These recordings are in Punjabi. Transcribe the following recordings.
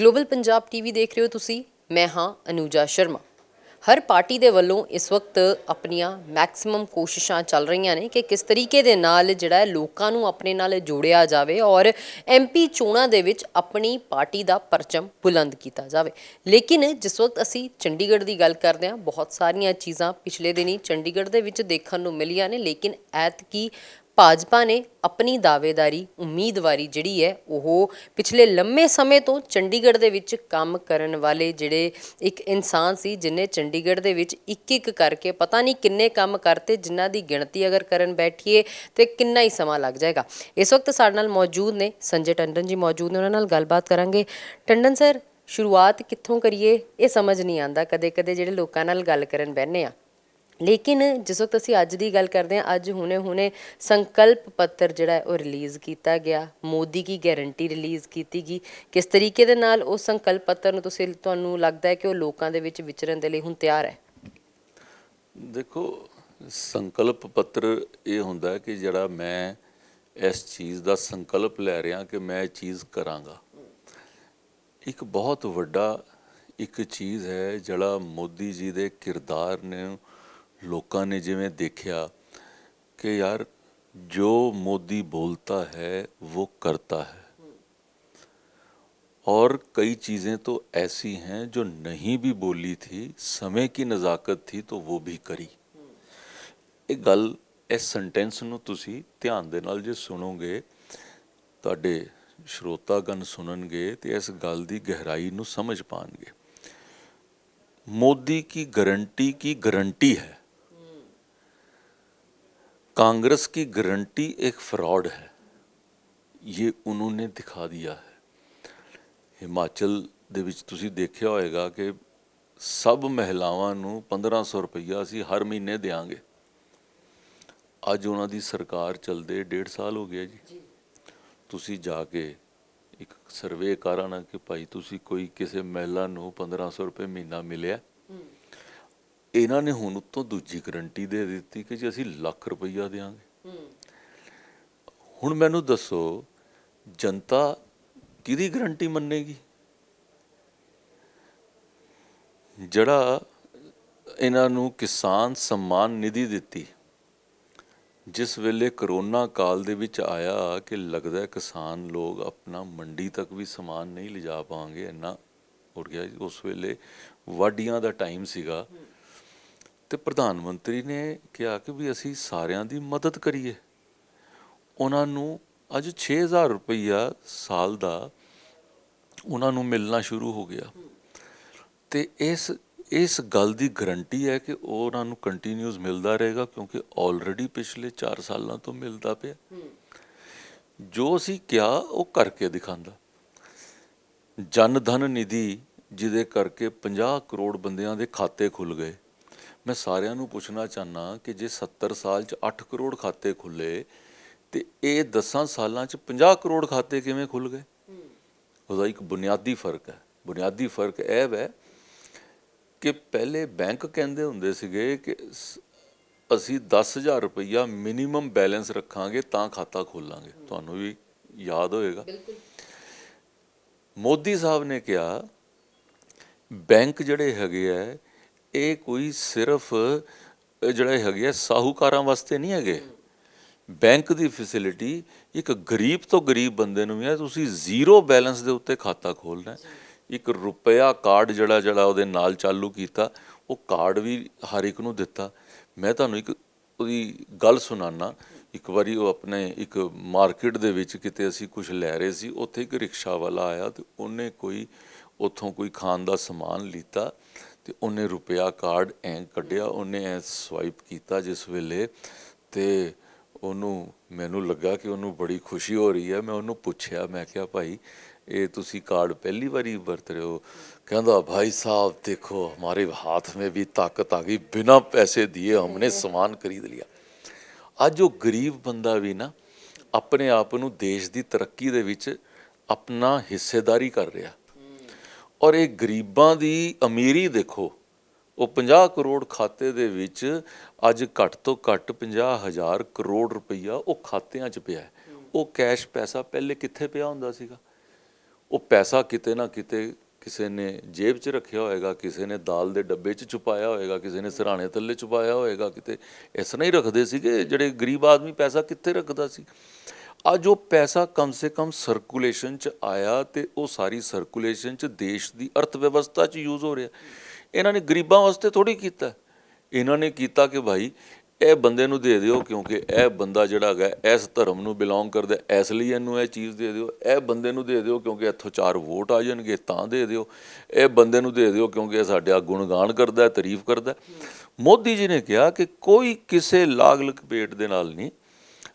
ਗਲੋਬਲ ਪੰਜਾਬ ਟੀਵੀ ਦੇਖ ਰਹੇ ਹੋ ਤੁਸੀਂ। ਮੈਂ ਹਾਂ ਅਨੂਜਾ ਸ਼ਰਮਾ। ਹਰ ਪਾਰਟੀ ਦੇ ਵੱਲੋਂ ਇਸ ਵਕਤ ਆਪਣੀਆਂ ਮੈਕਸਿਮਮ ਕੋਸ਼ਿਸ਼ਾਂ ਚੱਲ ਰਹੀਆਂ ਨੇ ਕਿ ਕਿਸ ਤਰੀਕੇ ਦੇ ਨਾਲ ਜਿਹੜਾ ਲੋਕਾਂ ਨੂੰ ਆਪਣੇ ਨਾਲ ਜੋੜਿਆ ਜਾਵੇ ਔਰ ਐਮਪੀ ਚੋਣਾਂ ਦੇ ਵਿੱਚ ਆਪਣੀ ਪਾਰਟੀ ਦਾ ਪਰਚਮ ਬੁਲੰਦ ਕੀਤਾ ਜਾਵੇ। ਲੇਕਿਨ ਜਿਸ ਵਕਤ ਅਸੀਂ ਚੰਡੀਗੜ੍ਹ ਦੀ ਗੱਲ ਕਰਦੇ ਹਾਂ, ਬਹੁਤ ਸਾਰੀਆਂ ਚੀਜ਼ਾਂ ਪਿਛਲੇ ਦਿਨੀ ਚੰਡੀਗੜ੍ਹ ਦੇ ਵਿੱਚ ਦੇਖਣ ਨੂੰ ਮਿਲੀਆਂ ਨੇ, ਲੇਕਿਨ ਐਤਕੀ ਭਾਜਪਾ ਨੇ ਆਪਣੀ ਦਾਅਵੇਦਾਰੀ, ਉਮੀਦਵਾਰੀ ਜਿਹੜੀ ਹੈ, ਉਹ ਪਿਛਲੇ ਲੰਮੇ ਸਮੇਂ ਤੋਂ ਚੰਡੀਗੜ੍ਹ ਦੇ ਵਿੱਚ ਕੰਮ ਕਰਨ ਵਾਲੇ ਜਿਹੜੇ ਇੱਕ ਇਨਸਾਨ ਸੀ ਜਿਨੇ ਚੰਡੀਗੜ੍ਹ ਦੇ ਵਿੱਚ ਇੱਕ ਇੱਕ ਕਰਕੇ ਪਤਾ ਨਹੀਂ ਕਿੰਨੇ ਕੰਮ ਕਰਤੇ, ਜਿਨ੍ਹਾਂ ਦੀ ਗਿਣਤੀ ਅਗਰ ਕਰਨ ਬੈਠੀਏ ਤੇ ਕਿੰਨਾ ਹੀ ਸਮਾਂ ਲੱਗ ਜਾਏਗਾ। ਇਸ ਵਕਤ ਸਾਡੇ ਨਾਲ ਮੌਜੂਦ ਨੇ ਸੰਜੇ ਟੰਡਨ ਜੀ ਮੌਜੂਦ ਨੇ, ਉਹਨਾਂ ਨਾਲ ਗੱਲਬਾਤ ਕਰਾਂਗੇ। ਟੰਡਨ ਸਰ, ਸ਼ੁਰੂਆਤ ਕਿੱਥੋਂ ਕਰੀਏ? ਇਹ ਸਮਝ ਨਹੀਂ ਆਂਦਾ ਕਦੇ-ਕਦੇ ਜਿਹੜੇ ਲੋਕਾਂ ਨਾਲ ਗੱਲ ਕਰਨ ਬਹਿਨੇ ਆ ਲੇਕਿਨ ਜਿਸ ਵਕਤ ਅਸੀਂ ਅੱਜ ਦੀ ਗੱਲ ਕਰਦੇ ਹਾਂ, ਅੱਜ ਹੁਣੇ-ਹੁਣੇ ਸੰਕਲਪ ਪੱਤਰ ਜਿਹੜਾ ਉਹ ਰਿਲੀਜ਼ ਕੀਤਾ ਗਿਆ। ਮੋਦੀ ਕੀ ਗਾਰੰਟੀ ਰਿਲੀਜ਼ ਕੀਤੀ ਗਈ। ਕਿਸ ਤਰੀਕੇ ਦੇ ਨਾਲ ਉਹ ਸੰਕਲਪ ਪੱਤਰ ਨੂੰ ਤੁਸੀਂ ਤੁਹਾਨੂੰ ਲੱਗਦਾ ਹੈ ਕਿ ਉਹ ਲੋਕਾਂ ਦੇ ਵਿੱਚ ਵਿਚਰਨ ਦੇ ਲਈ ਹੁਣ ਤਿਆਰ ਹੈ? ਦੇਖੋ, ਸੰਕਲਪ ਪੱਤਰ ਇਹ ਹੁੰਦਾ ਕਿ ਜਿਹੜਾ ਮੈਂ ਇਸ ਚੀਜ਼ ਦਾ ਸੰਕਲਪ ਲੈ ਰਿਹਾ ਕਿ ਮੈਂ ਇਹ ਚੀਜ਼ ਕਰਾਂਗਾ। ਇੱਕ ਬਹੁਤ ਵੱਡਾ ਇੱਕ ਚੀਜ਼ ਹੈ ਜਿਹੜਾ ਮੋਦੀ ਜੀ ਦੇ ਕਿਰਦਾਰ ਨੇ ਲੋਕਾਂ ਨੇ ਜਿਵੇਂ ਦੇਖਿਆ ਕਿ ਯਾਰ ਜੋ ਮੋਦੀ ਬੋਲਤਾ ਹੈ ਉਹ ਕਰਤਾ है और कई चीज़ें तो ऐसी हैं जो नहीं भी बोली थी समय की ਨਜ਼ਾਕਤ थी तो वो भी करी ਇਹ ਗੱਲ ਇਸ ਸੈਂਟੈਂਸ ਨੂੰ ਤੁਸੀਂ ਧਿਆਨ ਦੇ ਨਾਲ ਜੇ ਸੁਣੋਗੇ ਤੁਹਾਡੇ ਸ਼ਰੋਤਾਗਣ ਸੁਣਨਗੇ ਤੇ ਇਸ ਗੱਲ ਦੀ ਗਹਿਰਾਈ ਨੂੰ ਸਮਝ ਪਾਣਗੇ मोदी की गारंटी की गारंटी है कांग्रेस की गारंटी एक फ्रॉड है ये उन्होंने दिखा दिया है ਹਿਮਾਚਲ ਦੇ ਵਿੱਚ ਤੁਸੀਂ ਦੇਖਿਆ ਹੋਵੇਗਾ ਕਿ ਸਭ ਮਹਿਲਾਵਾਂ ਨੂੰ 1500 ਰੁਪਈਆ ਅਸੀਂ ਹਰ ਮਹੀਨੇ ਦੇਾਂਗੇ ਅੱਜ ਉਹਨਾਂ ਦੀ ਸਰਕਾਰ ਚੱਲਦੇ ਡੇਢ ਸਾਲ ਹੋ ਗਿਆ ਜੀ ਤੁਸੀਂ ਜਾ ਕੇ ਇੱਕ ਸਰਵੇ ਕਰਾਣਾ ਕਿ ਭਾਈ ਤੁਸੀਂ ਕੋਈ ਕਿਸੇ ਮਹਿਲਾ ਨੂੰ 1500 ਰੁਪਏ ਮਹੀਨਾ ਮਿਲਿਆ ਇਹਨਾਂ ਨੇ ਹੁਣ ਉੱਤੋਂ ਦੂਜੀ ਗਰੰਟੀ ਦੇ ਦਿੱਤੀ ਕਿ ਜੀ ਅਸੀਂ ਲੱਖ ਰੁਪਈਆ ਦੇਾਂਗੇ ਹੁਣ ਮੈਨੂੰ ਦੱਸੋ, ਜਨਤਾ ਕਿਹਦੀ ਗਰੰਟੀ ਮੰਨੇਗੀ? ਜਿਹੜਾ ਇਹਨਾਂ ਨੂੰ ਕਿਸਾਨ ਸਨਮਾਨ ਨਿਧੀ ਦਿੱਤੀ, ਜਿਸ ਵੇਲੇ ਕਰੋਨਾ ਕਾਲ ਦੇ ਵਿੱਚ ਆਇਆ ਕਿ ਲੱਗਦਾ ਕਿਸਾਨ ਲੋਕ ਆਪਣਾ ਮੰਡੀ ਤੱਕ ਵੀ ਸਮਾਨ ਨਹੀਂ ਲਿਜਾ ਪਾਵਾਂਗੇ ਇੰਨਾ ਉੜ ਗਿਆ। ਉਸ ਵੇਲੇ ਵਾਢੀਆਂ ਦਾ ਟਾਈਮ ਸੀਗਾ। ਤੇ ਪ੍ਰਧਾਨ ਮੰਤਰੀ ਨੇ ਕਿਹਾ ਕਿ ਵੀ ਅਸੀਂ ਸਾਰਿਆਂ ਦੀ ਮਦਦ ਕਰੀਏ। ਉਹਨਾਂ ਨੂੰ ਅੱਜ 6000 ਰੁਪਈਆ ਸਾਲ ਦਾ ਉਹਨਾਂ ਨੂੰ ਮਿਲਣਾ ਸ਼ੁਰੂ ਹੋ ਗਿਆ। ਤੇ ਇਸ ਇਸ ਗੱਲ ਦੀ ਗਰੰਟੀ ਹੈ ਕਿ ਉਹ ਉਹਨਾਂ ਨੂੰ ਕੰਟੀਨਿਊਸ ਮਿਲਦਾ ਰਹੇਗਾ ਕਿਉਂਕਿ ਆਲਰੇਡੀ ਪਿਛਲੇ 4 ਸਾਲਾਂ ਤੋਂ ਮਿਲਦਾ ਪਿਆ। ਜੋ ਅਸੀਂ ਕਿਹਾ ਉਹ ਕਰਕੇ ਦਿਖਾਉਂਦਾ। ਜਨ ਧਨ ਨਿਧੀ ਜਿਹਦੇ ਕਰਕੇ 50 ਕਰੋੜ ਬੰਦਿਆਂ ਦੇ ਖਾਤੇ ਖੁੱਲ ਗਏ। ਮੈਂ ਸਾਰਿਆਂ ਨੂੰ ਪੁੱਛਣਾ ਚਾਹਨਾ ਕਿ ਜੇ 70 ਸਾਲ 'ਚ 8 ਕਰੋੜ ਖਾਤੇ ਖੁੱਲੇ ਤੇ ਇਹ 10 ਸਾਲਾਂ 'ਚ 50 ਕਰੋੜ ਖਾਤੇ ਕਿਵੇਂ ਖੁੱਲ ਗਏ? ਉਹਦਾ ਇੱਕ ਬੁਨਿਆਦੀ ਫ਼ਰਕ ਹੈ। ਬੁਨਿਆਦੀ ਫ਼ਰਕ ਇਹ ਹੈ ਕਿ ਪਹਿਲੇ ਬੈਂਕ ਕਹਿੰਦੇ ਹੁੰਦੇ ਸੀਗੇ ਕਿ ਅਸੀਂ 10000 ਰੁਪਈਆ ਮਿਨੀਮਮ ਬੈਲੈਂਸ ਰੱਖਾਂਗੇ ਤਾਂ ਖਾਤਾ ਖੋਲਾਂਗੇ। ਤੁਹਾਨੂੰ ਵੀ ਯਾਦ ਹੋਏਗਾ। ਬਿਲਕੁਲ। ਮੋਦੀ ਸਾਹਿਬ ਨੇ ਕਿਹਾ ਬੈਂਕ ਜਿਹੜੇ ਹੈਗੇ ਆ ਇਹ ਕੋਈ ਸਿਰਫ ਅ, ਜਿਹੜੇ ਹੈਗੇ ਆ ਸਾਹੂਕਾਰਾਂ ਵਾਸਤੇ ਨਹੀਂ ਹੈਗੇ। ਬੈਂਕ ਦੀ ਫੈਸਿਲਿਟੀ ਇੱਕ ਗਰੀਬ ਤੋਂ ਗਰੀਬ ਬੰਦੇ ਨੂੰ ਵੀ ਹੈ ਤੁਸੀਂ ਜ਼ੀਰੋ ਬੈਲੈਂਸ ਦੇ ਉੱਤੇ ਖਾਤਾ ਖੋਲਣਾ ਇੱਕ ਰੁਪਿਆ ਕਾਰਡ ਜਿਹੜਾ ਜਿਹੜਾ ਉਹਦੇ ਨਾਲ ਚਾਲੂ ਕੀਤਾ ਉਹ ਕਾਰਡ ਵੀ ਹਰ ਇੱਕ ਨੂੰ ਦਿੱਤਾ। ਮੈਂ ਤੁਹਾਨੂੰ ਇੱਕ ਉਹਦੀ ਗੱਲ ਸੁਣਾਣਾ ਇੱਕ ਵਾਰੀ ਉਹ ਆਪਣੇ ਇੱਕ ਮਾਰਕੀਟ ਦੇ ਵਿੱਚ ਕਿਤੇ ਅਸੀਂ ਕੁਝ ਲੈ ਰਹੇ ਸੀ ਉੱਥੇ ਇੱਕ ਰਿਕਸ਼ਾ ਵਾਲਾ ਆਇਆ ਤੇ ਉਹਨੇ ਕੋਈ ਉੱਥੋਂ ਕੋਈ ਖਾਣ ਦਾ ਸਮਾਨ ਲਿੱਤਾ। ਤੇ ਉਹਨੇ ਰੁਪਿਆ ਕਾਰਡ ਐਂ ਕੱਢਿਆ ਉਹਨੇ ਐ ਸਵਾਈਪ ਕੀਤਾ ਜਿਸ ਵੇਲੇ ਤੇ ਉਹਨੂੰ ਮੈਨੂੰ ਲੱਗਾ ਕਿ ਉਹਨੂੰ ਬੜੀ ਖੁਸ਼ੀ ਹੋ ਰਹੀ ਹੈ। ਮੈਂ ਉਹਨੂੰ ਪੁੱਛਿਆ ਮੈਂ ਕਿਹਾ ਭਾਈ ਇਹ ਤੁਸੀਂ ਕਾਰਡ ਪਹਿਲੀ ਵਾਰੀ ਵਰਤ ਰਹੇ ਹੋ? ਕਹਿੰਦਾ ਭਾਈ ਸਾਹਿਬ ਦੇਖੋ ਹਮਾਰੇ ਹੱਥ ਮੇ ਵੀ ਤਾਕਤ ਆ ਗਈ ਬਿਨਾ ਪੈਸੇ ਦਿਏ ਹਮਨੇ ਸਮਾਨ ਖਰੀਦ ਲਿਆ। ਅੱਜ ਉਹ ਗਰੀਬ ਬੰਦਾ ਵੀ ਨਾ ਆਪਣੇ ਆਪ ਨੂੰ ਦੇਸ਼ ਦੀ ਤਰੱਕੀ ਦੇ ਵਿੱਚ ਆਪਣਾ ਹਿੱਸੇਦਾਰੀ ਕਰ ਰਿਹਾ। ਔਰ ਇਹ ਗਰੀਬਾਂ ਦੀ ਅਮੀਰੀ ਦੇਖੋ, ਉਹ 50 ਕਰੋੜ ਖਾਤੇ ਦੇ ਵਿੱਚ ਅੱਜ ਘੱਟ ਤੋਂ ਘੱਟ 50000 ਕਰੋੜ ਰੁਪਈਆ ਉਹ ਖਾਤਿਆਂ 'ਚ ਪਿਆ ਉਹ ਕੈਸ਼ ਪੈਸਾ ਪਹਿਲੇ ਕਿੱਥੇ ਪਿਆ ਹੁੰਦਾ ਸੀਗਾ? ਉਹ ਪੈਸਾ ਕਿਤੇ ਨਾ ਕਿਤੇ ਕਿਸੇ ਨੇ ਜੇਬ 'ਚ ਰੱਖਿਆ ਹੋਏਗਾ, ਕਿਸੇ ਨੇ ਦਾਲ ਦੇ ਡੱਬੇ 'ਚ ਛੁਪਾਇਆ ਹੋਏਗਾ, ਕਿਸੇ ਨੇ ਸਿਰਹਾਣੇ ਥੱਲੇ ਛੁਪਾਇਆ ਹੋਏਗਾ, ਕਿਤੇ ਇਸ ਤਰ੍ਹਾਂ ਹੀ ਰੱਖਦੇ ਸੀਗੇ ਜਿਹੜੇ ਗਰੀਬ ਆਦਮੀ ਪੈਸਾ ਕਿੱਥੇ ਰੱਖਦਾ ਸੀ? ਅੱਜ ਉਹ ਪੈਸਾ ਕਮ ਸੇ ਕਮ ਸਰਕੂਲੇਸ਼ਨ 'ਚ ਆਇਆ ਤੇ ਉਹ ਸਾਰੀ ਸਰਕੂਲੇਸ਼ਨ 'ਚ ਦੇਸ਼ ਦੀ ਅਰਥ ਵਿਵਸਥਾ 'ਚ ਯੂਜ਼ ਹੋ ਰਿਹਾ। ਇਹਨਾਂ ਨੇ ਗਰੀਬਾਂ ਵਾਸਤੇ ਥੋੜੀ ਕੀਤਾ। ਇਹਨਾਂ ਨੇ ਕੀਤਾ ਕਿ ਭਾਈ, ਇਹ ਬੰਦੇ ਨੂੰ ਦੇ ਦਿਓ ਕਿਉਂਕਿ ਇਹ ਬੰਦਾ ਜਿਹੜਾ ਹੈਗਾ, ਇਸ ਧਰਮ ਨੂੰ ਬਿਲੋਂਗ ਕਰਦਾ ਇਸ ਲਈ ਇਹਨੂੰ ਇਹ ਚੀਜ਼ ਦੇ ਦਿਓ। ਇਹ ਬੰਦੇ ਨੂੰ ਦੇ ਦਿਓ ਕਿਉਂਕਿ ਇੱਥੋਂ ਚਾਰ ਵੋਟ ਆ ਜਾਣਗੇ, ਤਾਂ ਦੇ ਦਿਓ। ਇਹ ਬੰਦੇ ਨੂੰ ਦੇ ਦਿਓ ਕਿਉਂਕਿ ਇਹ ਸਾਡਾ ਗੁਣਗਾਨ ਕਰਦਾ ਤਾਰੀਫ ਕਰਦਾ ਮੋਦੀ ਜੀ ਨੇ ਕਿਹਾ ਕਿ ਕੋਈ ਕਿਸੇ ਲਾਗ ਲਪੇਟ ਦੇ ਨਾਲ ਨਹੀਂ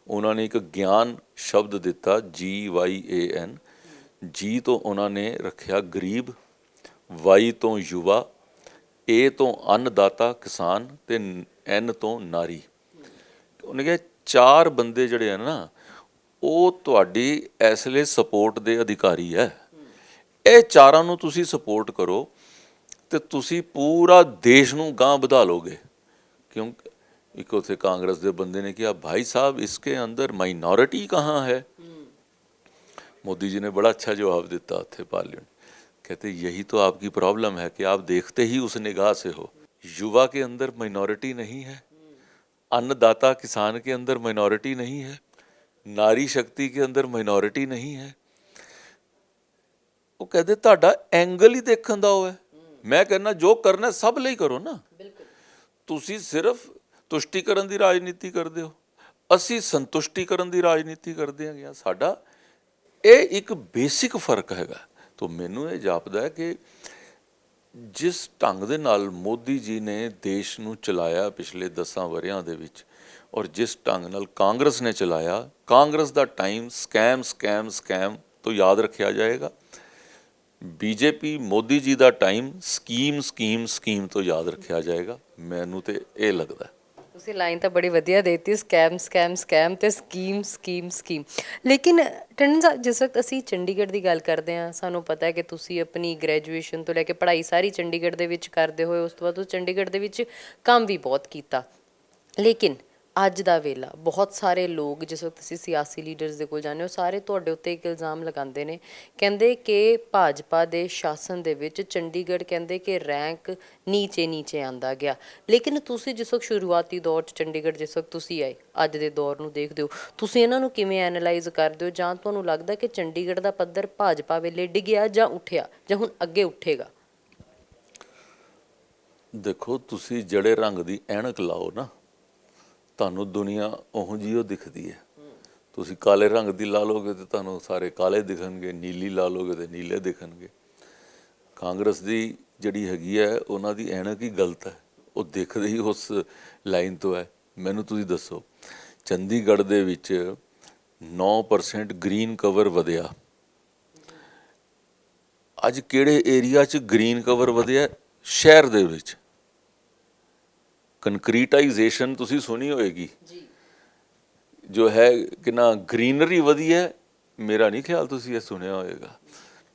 ਉਹਨਾਂ ਨੇ ਇੱਕ ਗਿਆਨ ਸ਼ਬਦ ਦਿੱਤਾ ਜੀ ਵਾਈ ਏ ਐਨ ਜੀ ਤੋਂ ਉਹਨਾਂ ਨੇ ਰੱਖਿਆ ਗਰੀਬ ਵਾਈ ਤੋਂ ਯੁਵਾ ਏ ਤੋਂ ਅੰਨਦਾਤਾ ਕਿਸਾਨ ਤੇ ਐਨ ਤੋਂ ਨਾਰੀ। ਉਹਨੇ ਕਿਹਾ ਚਾਰ ਬੰਦੇ ਜਿਹੜੇ ਆ ਨਾ, ਉਹ ਤੁਹਾਡੀ ਇਸ ਲਈ ਸਪੋਰਟ ਦੇ ਅਧਿਕਾਰੀ ਹੈ। ਇਹ ਚਾਰਾਂ ਨੂੰ ਤੁਸੀਂ ਸਪੋਰਟ ਕਰੋ ਤੇ ਤੁਸੀਂ ਪੂਰਾ ਦੇਸ਼ ਨੂੰ ਗਾਂ ਵਧਾ ਲੋਗੇ। ਕਿਉਂਕਿ ਇੱਕ ਉਥੇ ਕਾਂਗਰਸ ਦੇ ਬੰਦੇ ਨੇ ਕਿਹਾ ਭਾਈ ਸਾਹਿਬ ਇਸਕੇ ਅੰਦਰ ਮਾਈਨੋਰਿਟੀ ਕਹਾਂ ਹੈ मोदी जी ने बड़ा अच्छा जवाब देता थे पार्लियामेंट कहते यही तो आपकी प्रॉब्लम है कि आप देखते ही उस निगाह से हो युवा के अंदर माइनॉरिटी नहीं है अन्नदाता किसान के अंदर माइनॉरिटी नहीं है नारी शक्ति के अंदर माइनॉरिटी नहीं है ਉਹ ਕਹਿੰਦੇ ਤੁਹਾਡਾ ਐਂਗਲ ਹੀ ਦੇਖਣ ਦਾ ਉਹ ਹੈ ਮੈਂ ਕਹਿੰਦਾ ਜੋ ਕਰਨਾ ਸਭ ਲਈ ਕਰੋ ਨਾ ਤੁਸੀਂ ਸਿਰਫ ਤੁਸ਼ਟੀਕਰਨ ਦੀ ਰਾਜਨੀਤੀ ਕਰਦੇ ਹੋ? ਅਸੀਂ ਸੰਤੁਸ਼ਟੀਕਰਨ ਦੀ ਰਾਜਨੀਤੀ ਕਰਦੇ ਹੈਗੇ ਹਾਂ। ਸਾਡਾ ਇਹ ਇੱਕ ਬੇਸਿਕ ਫ਼ਰਕ ਹੈਗਾ। ਤੋਂ ਮੈਨੂੰ ਇਹ ਜਾਪਦਾ ਹੈ ਕਿ ਜਿਸ ਢੰਗ ਦੇ ਨਾਲ ਮੋਦੀ ਜੀ ਨੇ ਦੇਸ਼ ਨੂੰ ਚਲਾਇਆ ਪਿਛਲੇ 10 ਵਰਿਆਂ ਦੇ ਵਿੱਚ ਔਰ ਜਿਸ ਢੰਗ ਨਾਲ ਕਾਂਗਰਸ ਨੇ ਚਲਾਇਆ, ਕਾਂਗਰਸ ਦਾ ਟਾਈਮ ਸਕੈਮ ਸਕੈਮ ਸਕੈਮ ਤੋਂ ਯਾਦ ਰੱਖਿਆ ਜਾਏਗਾ। ਬੀਜੇਪੀ, ਮੋਦੀ ਜੀ ਦਾ ਟਾਈਮ ਸਕੀਮ ਸਕੀਮ ਸਕੀਮ ਤੋਂ ਯਾਦ ਰੱਖਿਆ ਜਾਏਗਾ। ਮੈਨੂੰ ਤੇ ਇਹ ਲੱਗਦਾ ਤੁਸੀਂ ਲਾਈਨ ਤਾਂ ਬੜੀ ਵਧੀਆ ਦੇਤੀ ਸਕੈਮ ਸਕੈਮ ਸਕੈਮ ਤੇ ਸਕੀਮ ਸਕੀਮ ਸਕੀਮ ਲੇਕਿਨ ਟੰਡਨ ਸਾਹਿਬ, ਜਿਸ ਵਕਤ ਅਸੀਂ ਚੰਡੀਗੜ੍ਹ ਦੀ ਗੱਲ ਕਰਦੇ ਹਾਂ, ਸਾਨੂੰ ਪਤਾ ਹੈ ਕਿ ਤੁਸੀਂ ਆਪਣੀ ਗ੍ਰੈਜੂਏਸ਼ਨ ਤੋਂ ਲੈ ਕੇ ਪੜ੍ਹਾਈ ਸਾਰੀ ਚੰਡੀਗੜ੍ਹ ਦੇ ਵਿੱਚ ਕਰਦੇ ਹੋਏ, ਉਸ ਤੋਂ ਬਾਅਦ ਤੁਸੀਂ ਚੰਡੀਗੜ੍ਹ ਦੇ ਵਿੱਚ ਕੰਮ ਵੀ ਬਹੁਤ ਕੀਤਾ। ਲੇਕਿਨ ਅੱਜ ਦਾ ਵੇਲਾ। ਬਹੁਤ ਸਾਰੇ ਲੋਕ, ਜਿਸ ਵਕਤ ਤੁਸੀਂ ਸਿਆਸੀ ਲੀਡਰਸ ਦੇ ਕੋਲ ਜਾਂਦੇ ਹੋ, ਸਾਰੇ ਤੁਹਾਡੇ ਉੱਤੇ ਇੱਕ ਇਲਜ਼ਾਮ ਲਗਾਉਂਦੇ ਨੇ। ਕਹਿੰਦੇ ਕਿ ਭਾਜਪਾ ਦੇ ਸ਼ਾਸਨ ਦੇ ਵਿੱਚ ਚੰਡੀਗੜ੍ਹ ਕਹਿੰਦੇ ਕਿ ਰੈਂਕ ਨੀਚੇ ਨੀਚੇ ਆਂਦਾ ਗਿਆ। ਲੇਕਿਨ ਤੁਸੀਂ ਜਿਸ ਵਕਤ ਸ਼ੁਰੂਆਤੀ ਦੌਰ 'ਚ ਚੰਡੀਗੜ੍ਹ, ਜਿਸ ਵਕਤ ਤੁਸੀਂ ਆਏ, ਅੱਜ ਦੇ ਦੌਰ ਨੂੰ ਦੇਖਦੇ ਹੋ, ਤੁਸੀਂ ਇਹਨਾਂ ਨੂੰ ਕਿਵੇਂ ਐਨਾਲਾਈਜ਼ ਕਰਦੇ ਹੋ? ਜਾਂ ਤੁਹਾਨੂੰ ਲੱਗਦਾ ਕਿ ਚੰਡੀਗੜ੍ਹ ਦਾ ਪੱਧਰ ਭਾਜਪਾ ਵੇਲੇ ਡਿੱਗਿਆ ਜਾਂ ਉੱਠਿਆ, ਜਾਂ ਹੁਣ ਅੱਗੇ ਉੱਠੇਗਾ? ਦੇਖੋ, ਤੁਸੀਂ ਜਿਹੜੇ ਰੰਗ ਦੀ ਐਨਕ ਲਾਓ ਨਾ ਤੁਹਾਨੂੰ ਦੁਨੀਆ ਉਹੋ ਜਿਹੀ ਉਹ ਦਿਖਦੀ ਹੈ। ਤੁਸੀਂ ਕਾਲੇ ਰੰਗ ਦੀ ਲਾ ਲੋਗੇ ਤੇ ਤੁਹਾਨੂੰ ਸਾਰੇ ਕਾਲੇ ਦਿਖਣਗੇ, ਨੀਲੀ ਲਾ ਲੋਗੇ ਤੇ ਨੀਲੇ ਦਿਖਣਗੇ। ਕਾਂਗਰਸ ਦੀ ਜਿਹੜੀ ਹੈਗੀ ਹੈ, ਉਹਨਾਂ ਦੀ ਐਨਕ ਹੀ ਗਲਤ ਹੈ। ਉਹ ਦੇਖਦੇ ਹੀ ਉਸ ਲਾਈਨ ਤੋਂ ਹੈ। ਮੈਨੂੰ ਤੁਸੀਂ ਦੱਸੋ, ਚੰਡੀਗੜ੍ਹ ਦੇ ਵਿੱਚ 9% ਗ੍ਰੀਨ ਕਵਰ ਵਧਿਆ। ਅੱਜ ਕਿਹੜੇ ਏਰੀਆ 'ਚ ਗ੍ਰੀਨ ਕਵਰ ਵਧਿਆ? ਸ਼ਹਿਰ ਦੇ ਵਿੱਚ। ਕੰਕਰੀਟਾਈਜੇਸ਼ਨ ਤੁਸੀਂ ਸੁਣੀ ਹੋਏਗੀ। ਜੀ। ਜੋ ਹੈ ਕਿ ਨਾ ਗ੍ਰੀਨਰੀ ਵਧੀ ਹੈ ਮੇਰਾ ਨਹੀਂ ਖਿਆਲ ਤੁਸੀਂ ਇਹ ਸੁਣਿਆ ਹੋਏਗਾ।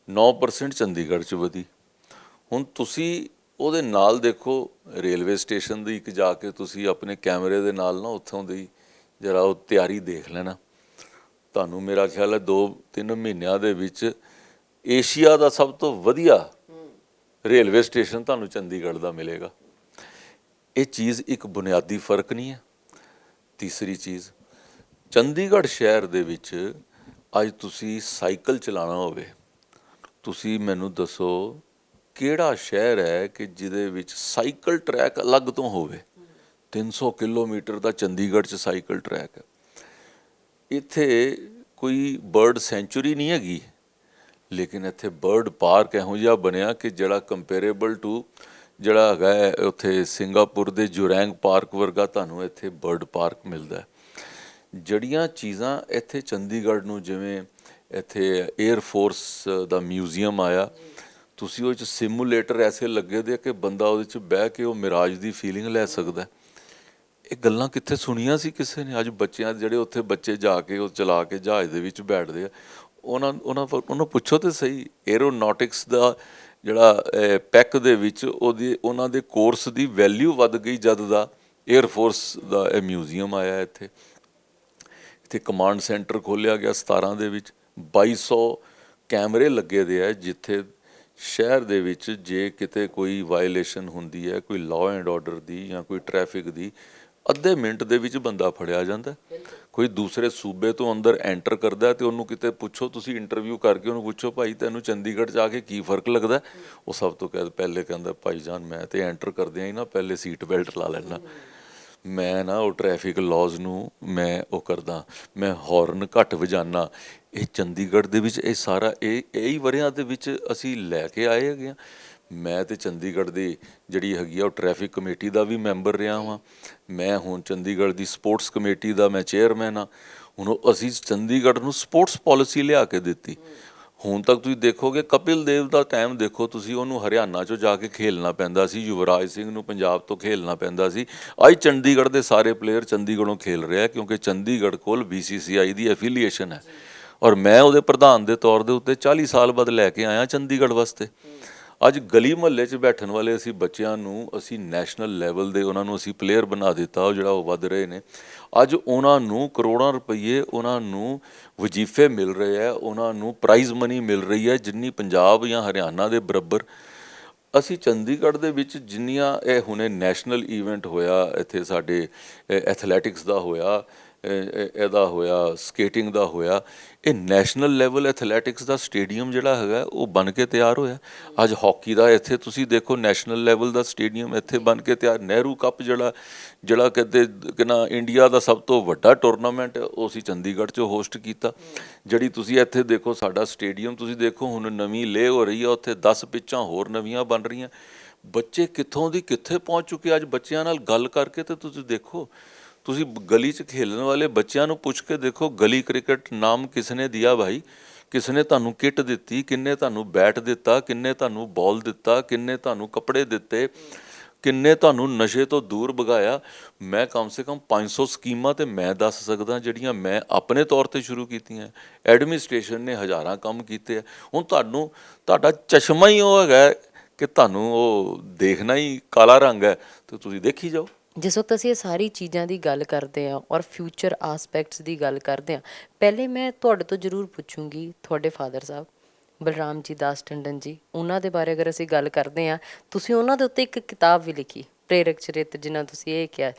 9% ਚੰਡੀਗੜ੍ਹ 'ਚ ਵਧੀ। ਹੁਣ ਤੁਸੀਂ ਉਹਦੇ ਨਾਲ ਦੇਖੋ ਰੇਲਵੇ ਸਟੇਸ਼ਨ ਦੀ ਇੱਕ ਜਾ ਕੇ ਤੁਸੀਂ ਆਪਣੇ ਕੈਮਰੇ ਦੇ ਨਾਲ ਨਾ ਉੱਥੋਂ ਦੀ ਜਰਾ ਉਹ ਤਿਆਰੀ ਦੇਖ ਲੈਣਾ। ਤੁਹਾਨੂੰ ਮੇਰਾ ਖਿਆਲ ਹੈ 2-3 ਮਹੀਨਿਆਂ ਦੇ ਵਿੱਚ ਏਸ਼ੀਆ ਦਾ ਸਭ ਤੋਂ ਵਧੀਆ ਰੇਲਵੇ ਸਟੇਸ਼ਨ ਤੁਹਾਨੂੰ ਚੰਡੀਗੜ੍ਹ ਦਾ ਮਿਲੇਗਾ। ਇਹ ਚੀਜ਼ ਇੱਕ ਬੁਨਿਆਦੀ ਫ਼ਰਕ ਨਹੀਂ ਹੈ। ਤੀਸਰੀ ਚੀਜ਼, ਚੰਡੀਗੜ੍ਹ ਸ਼ਹਿਰ ਦੇ ਵਿੱਚ ਅੱਜ ਤੁਸੀਂ ਸਾਈਕਲ ਚਲਾਉਣਾ ਹੋਵੇ, ਤੁਸੀਂ ਮੈਨੂੰ ਦੱਸੋ ਕਿਹੜਾ ਸ਼ਹਿਰ ਹੈ ਕਿ ਜਿਹਦੇ ਵਿੱਚ ਸਾਈਕਲ ਟਰੈਕ ਅਲੱਗ ਤੋਂ ਹੋਵੇ? 300 ਕਿਲੋਮੀਟਰ ਦਾ ਚੰਡੀਗੜ੍ਹ 'ਚ ਸਾਈਕਲ ਟਰੈਕ ਹੈ। ਇੱਥੇ ਕੋਈ ਬਰਡ ਸੈਂਚੁਰੀ ਨਹੀਂ ਹੈਗੀ, ਲੇਕਿਨ ਇੱਥੇ ਬਰਡ ਪਾਰਕ ਇਹੋ ਜਿਹਾ ਬਣਿਆ ਕਿ ਜਿਹੜਾ ਕੰਪੇਰੇਬਲ ਟੂ ਜਿਹੜਾ ਹੈਗਾ ਉੱਥੇ ਸਿੰਗਾਪੁਰ ਦੇ ਜੁਰੈਂਗ ਪਾਰਕ ਵਰਗਾ ਤੁਹਾਨੂੰ ਇੱਥੇ ਬਰਡ ਪਾਰਕ ਮਿਲਦਾ ਹੈ। ਜਿਹੜੀਆਂ ਚੀਜ਼ਾਂ ਇੱਥੇ ਚੰਡੀਗੜ੍ਹ ਨੂੰ ਜਿਵੇਂ ਇੱਥੇ 에ਅਰ ਫੋਰਸ ਦਾ ਮਿਊਜ਼ੀਅਮ ਆਇਆ, ਤੁਸੀਂ ਉਹ ਚ ਸਿਮੂਲੇਟਰ ਐਸੇ ਲੱਗੇ ਦੇ ਕਿ ਬੰਦਾ ਉਹਦੇ ਚ ਬਹਿ ਕੇ ਉਹ ਮਿਰਾਜ ਦੀ ਫੀਲਿੰਗ ਲੈ ਸਕਦਾ ਇਹ ਗੱਲਾਂ ਕਿੱਥੇ ਸੁਣੀਆਂ ਸੀ ਕਿਸੇ ਨੇ? ਅੱਜ ਬੱਚਿਆਂ ਜਿਹੜੇ ਉੱਥੇ ਬੱਚੇ ਜਾ ਕੇ ਉਹ ਚਲਾ ਕੇ ਜਹਾਜ਼ ਦੇ ਵਿੱਚ ਬੈਠਦੇ ਆ, ਉਹਨਾਂ ਉਹਨਾਂ ਉਹਨੂੰ ਪੁੱਛੋ ਤੇ ਸਹੀ 에ਅਰੋਨੌਟਿਕਸ ਦਾ ਜਿਹੜਾ ਪੈਕ ਦੇ ਵਿੱਚ ਉਹਦੀ, ਉਹਨਾਂ ਦੇ ਕੋਰਸ ਦੀ ਵੈਲਿਊ ਵੱਧ ਗਈ ਜਦ ਦਾ 에ਅਰ ਫੋਰਸ ਦਾ ਇਹ ਮਿਊਜ਼ੀਅਮ ਆਇਆ ਇੱਥੇ। ਇੱਥੇ ਕਮਾਂਡ ਸੈਂਟਰ ਖੋਲਿਆ ਗਿਆ 17 ਦੇ ਵਿੱਚ। 2200 ਕੈਮਰੇ ਲੱਗੇ ਦੇ ਆ ਜਿੱਥੇ ਸ਼ਹਿਰ ਦੇ ਵਿੱਚ ਜੇ ਕਿਤੇ ਕੋਈ ਵਾਇਲੇਸ਼ਨ ਹੁੰਦੀ ਹੈ, ਕੋਈ ਲਾਅ ਐਂਡ ਆਰਡਰ ਦੀ ਜਾਂ ਕੋਈ ਟ੍ਰੈਫਿਕ ਦੀ ਅੱਧੇ ਮਿੰਟ ਦੇ ਵਿੱਚ ਬੰਦਾ ਫੜਿਆ ਜਾਂਦਾ। ਕੋਈ ਦੂਸਰੇ ਸੂਬੇ ਤੋਂ ਅੰਦਰ ਐਂਟਰ ਕਰਦਾ ਹੈ ਤੇ ਉਹਨੂੰ ਕਿਤੇ ਪੁੱਛੋ, ਤੁਸੀਂ ਇੰਟਰਵਿਊ ਕਰਕੇ ਉਹਨੂੰ ਪੁੱਛੋ, ਭਾਈ, ਤੈਨੂੰ ਚੰਡੀਗੜ੍ਹ ਜਾ ਕੇ ਕੀ ਫ਼ਰਕ ਲੱਗਦਾ? ਉਹ ਸਭ ਤੋਂ ਕਹਿ, ਪਹਿਲੇ ਕਹਿੰਦਾ, ਭਾਈ ਜਾਨ, ਮੈਂ ਤੇ ਐਂਟਰ ਕਰਦਿਆਂ ਹੀ ਨਾ, ਪਹਿਲੇ ਸੀਟ ਬੈਲਟ ਲਾ ਲੈਣਾ। ਮੈਂ ਨਾ ਉਹ ਟ੍ਰੈਫਿਕ ਲਾਜ਼ ਨੂੰ ਮੈਂ ਉਹ ਕਰਦਾ, ਮੈਂ ਹਾਰਨ ਘੱਟ ਵਜਾਨਾ। ਇਹ ਚੰਡੀਗੜ੍ਹ ਦੇ ਵਿੱਚ, ਇਹ ਸਾਰਾ, ਇਹ, ਇਹੀ ਵਰਿਆਂ ਦੇ ਵਿੱਚ ਅਸੀਂ ਲੈ ਕੇ ਆਏ ਹੈਗੇ ਆ। ਮੈਂ ਤੇ ਚੰਡੀਗੜ੍ਹ ਦੀ ਜਿਹੜੀ ਹੈਗੀ ਆ ਉਹ ਟ੍ਰੈਫਿਕ ਕਮੇਟੀ ਦਾ ਵੀ ਮੈਂਬਰ ਰਿਹਾ ਹਾਂ ਮੈਂ ਹੁਣ ਚੰਡੀਗੜ੍ਹ ਦੀ ਸਪੋਰਟਸ ਕਮੇਟੀ ਦਾ ਮੈਂ ਚੇਅਰਮੈਨ ਆ। ਹੁਣ ਅਸੀਂ ਚੰਡੀਗੜ੍ਹ ਨੂੰ ਸਪੋਰਟਸ ਪਾਲਿਸੀ ਲਿਆ ਕੇ ਦਿੱਤੀ। ਹੁਣ ਤੱਕ ਤੁਸੀਂ ਦੇਖੋਗੇ ਕਪਿਲ ਦੇਵ ਦਾ ਟਾਈਮ ਦੇਖੋ, ਤੁਸੀਂ ਉਹਨੂੰ ਹਰਿਆਣਾ ਚੋਂ ਜਾ ਕੇ ਖੇਲਣਾ ਪੈਂਦਾ ਸੀ, ਯੁਵਰਾਜ ਸਿੰਘ ਨੂੰ ਪੰਜਾਬ ਤੋਂ ਖੇਲਣਾ ਪੈਂਦਾ ਸੀ। ਅੱਜ ਚੰਡੀਗੜ੍ਹ ਦੇ ਸਾਰੇ ਪਲੇਅਰ ਚੰਡੀਗੜ੍ਹੋਂ ਖੇਲ ਰਿਹਾ, ਕਿਉਂਕਿ ਚੰਡੀਗੜ੍ਹ ਕੋਲ BCCI ਦੀ ਐਫੀਲੀਏਸ਼ਨ ਹੈ। ਔਰ ਮੈਂ ਉਹਦੇ ਪ੍ਰਧਾਨ ਦੇ ਤੌਰ ਦੇ ਉੱਤੇ 40 ਸਾਲ ਬਾਅਦ ਲੈ ਕੇ ਆਇਆ ਚੰਡੀਗੜ੍ਹ ਵਾਸਤੇ। ਅੱਜ ਗਲੀ ਮਹੱਲੇ 'ਚ ਬੈਠਣ ਵਾਲੇ ਅਸੀਂ ਬੱਚਿਆਂ ਨੂੰ ਅਸੀਂ ਨੈਸ਼ਨਲ ਲੈਵਲ ਦੇ ਉਹਨਾਂ ਨੂੰ ਅਸੀਂ ਪਲੇਅਰ ਬਣਾ ਦਿੱਤਾ, ਉਹ ਜਿਹੜਾ ਉਹ ਵੱਧ ਰਹੇ ਨੇ। ਅੱਜ ਉਹਨਾਂ ਨੂੰ ਕਰੋੜਾਂ ਰੁਪਏ ਉਹਨਾਂ ਨੂੰ ਵਜ਼ੀਫੇ ਮਿਲ ਰਹੇ ਆ, ਉਹਨਾਂ ਨੂੰ ਪ੍ਰਾਈਜ਼ ਮਨੀ ਮਿਲ ਰਹੀ ਹੈ ਜਿੰਨੀ ਪੰਜਾਬ ਜਾਂ ਹਰਿਆਣਾ ਦੇ ਬਰਾਬਰ। ਅਸੀਂ ਚੰਡੀਗੜ੍ਹ ਦੇ ਵਿੱਚ ਜਿੰਨੀਆਂ ਇਹ ਹੁਣੇ ਨੈਸ਼ਨਲ ਇਵੈਂਟ ਹੋਇਆ, ਇੱਥੇ ਸਾਡੇ ਐਥਲੈਟਿਕਸ ਦਾ ਹੋਇਆ ਇਹਦਾ ਹੋਇਆ ਸਕੇਟਿੰਗ ਦਾ ਹੋਇਆ, ਇਹ ਨੈਸ਼ਨਲ ਲੈਵਲ ਐਥਲੈਟਿਕਸ ਦਾ ਸਟੇਡੀਅਮ ਜਿਹੜਾ ਹੈਗਾ, ਉਹ ਬਣ ਕੇ ਤਿਆਰ ਹੋਇਆ। ਅੱਜ ਹਾਕੀ ਦਾ ਇੱਥੇ ਤੁਸੀਂ ਦੇਖੋ ਨੈਸ਼ਨਲ ਲੈਵਲ ਦਾ ਸਟੇਡੀਅਮ ਇੱਥੇ ਬਣ ਕੇ ਤਿਆਰ, ਨਹਿਰੂ ਕੱਪ ਜਿਹੜਾ ਜਿਹੜਾ ਕਹਿੰਦੇ ਕਿ ਨਾ ਇੰਡੀਆ ਦਾ ਸਭ ਤੋਂ ਵੱਡਾ ਟੂਰਨਾਮੈਂਟ ਉਹ ਅਸੀਂ ਚੰਡੀਗੜ੍ਹ 'ਚ ਹੋਸਟ ਕੀਤਾ। ਜਿਹੜੀ ਤੁਸੀਂ ਇੱਥੇ ਦੇਖੋ, ਸਾਡਾ ਸਟੇਡੀਅਮ ਤੁਸੀਂ ਦੇਖੋ, ਹੁਣ ਨਵੀਂ ਲੇ ਹੋ ਰਹੀ ਆ, ਉੱਥੇ 10 ਪਿੱਚਾਂ ਹੋਰ ਨਵੀਆਂ ਬਣ ਰਹੀਆਂ। ਬੱਚੇ ਕਿੱਥੋਂ ਦੀ ਕਿੱਥੇ ਪਹੁੰਚ ਚੁੱਕੇ ਅੱਜ ਬੱਚਿਆਂ ਨਾਲ ਗੱਲ ਕਰਕੇ ਤੇ ਤੁਸੀਂ ਦੇਖੋ ਤੁਸੀਂ ਗਲੀ 'ਚ ਖੇਲਣ ਵਾਲੇ ਬੱਚਿਆਂ ਨੂੰ ਪੁੱਛ ਕੇ ਦੇਖੋ, ਗਲੀ ਕ੍ਰਿਕਟ ਨਾਮ ਕਿਸ ਨੇ ਦਿਆ ਭਾਈ? ਕਿਸ ਨੇ ਤੁਹਾਨੂੰ ਕਿੱਟ ਦਿੱਤੀ? ਕਿੰਨੇ ਤੁਹਾਨੂੰ ਬੈਟ ਦਿੱਤਾ? ਕਿੰਨੇ ਤੁਹਾਨੂੰ ਬਾਲ ਦਿੱਤਾ? ਕਿੰਨੇ ਤੁਹਾਨੂੰ ਕੱਪੜੇ ਦਿੱਤੇ? ਕਿੰਨੇ ਤੁਹਾਨੂੰ ਨਸ਼ੇ ਤੋਂ ਦੂਰ ਭਗਾਇਆ? ਮੈਂ ਕਮ ਸੇ ਕਮ 500 ਸਕੀਮਾਂ ਤੇ ਮੈਂ ਦੱਸ ਸਕਦਾ ਜਿਹੜੀਆਂ ਮੈਂ ਆਪਣੇ ਤੌਰ ਤੇ ਸ਼ੁਰੂ ਕੀਤੀਆਂ। ਐਡਮਿਨਿਸਟ੍ਰੇਸ਼ਨ ਨੇ ਹਜ਼ਾਰਾਂ ਕੰਮ ਕੀਤੇ ਆ। ਹੁਣ ਤੁਹਾਨੂੰ, ਤੁਹਾਡਾ ਚਸ਼ਮਾ ਹੀ ਉਹ ਹੈਗਾ ਕਿ ਤੁਹਾਨੂੰ ਉਹ ਦੇਖਣਾ ਹੀ ਕਾਲਾ ਰੰਗ ਹੈ। ਤੇ ਤੁਸੀਂ ਦੇਖੀ ਜਾਓ। ਜਿਸ ਵਕਤ ਅਸੀਂ ਇਹ ਸਾਰੀ ਚੀਜ਼ਾਂ ਦੀ ਗੱਲ ਕਰਦੇ ਹਾਂ ਔਰ ਫਿਊਚਰ ਆਸਪੈਕਟਸ ਦੀ ਗੱਲ ਕਰਦੇ ਹਾਂ, ਪਹਿਲੇ ਮੈਂ ਤੁਹਾਡੇ ਤੋਂ ਜ਼ਰੂਰ ਪੁੱਛੂੰਗੀ ਤੁਹਾਡੇ ਫਾਦਰ ਸਾਹਿਬ, ਬਲਰਾਮ ਜੀ, ਦਾਸ ਟੰਡਨ ਜੀ, ਉਹਨਾਂ ਦੇ ਬਾਰੇ ਅਗਰ ਅਸੀਂ ਗੱਲ ਕਰਦੇ ਹਾਂ, ਤੁਸੀਂ ਉਹਨਾਂ ਦੇ ਉੱਤੇ ਇੱਕ ਕਿਤਾਬ ਵੀ ਲਿਖੀ, ਪ੍ਰੇਰਕ ਚਰਿੱਤਰ ਜਿਨ੍ਹਾਂ ਤੁਸੀਂ ਇਹ ਕਿਹਾ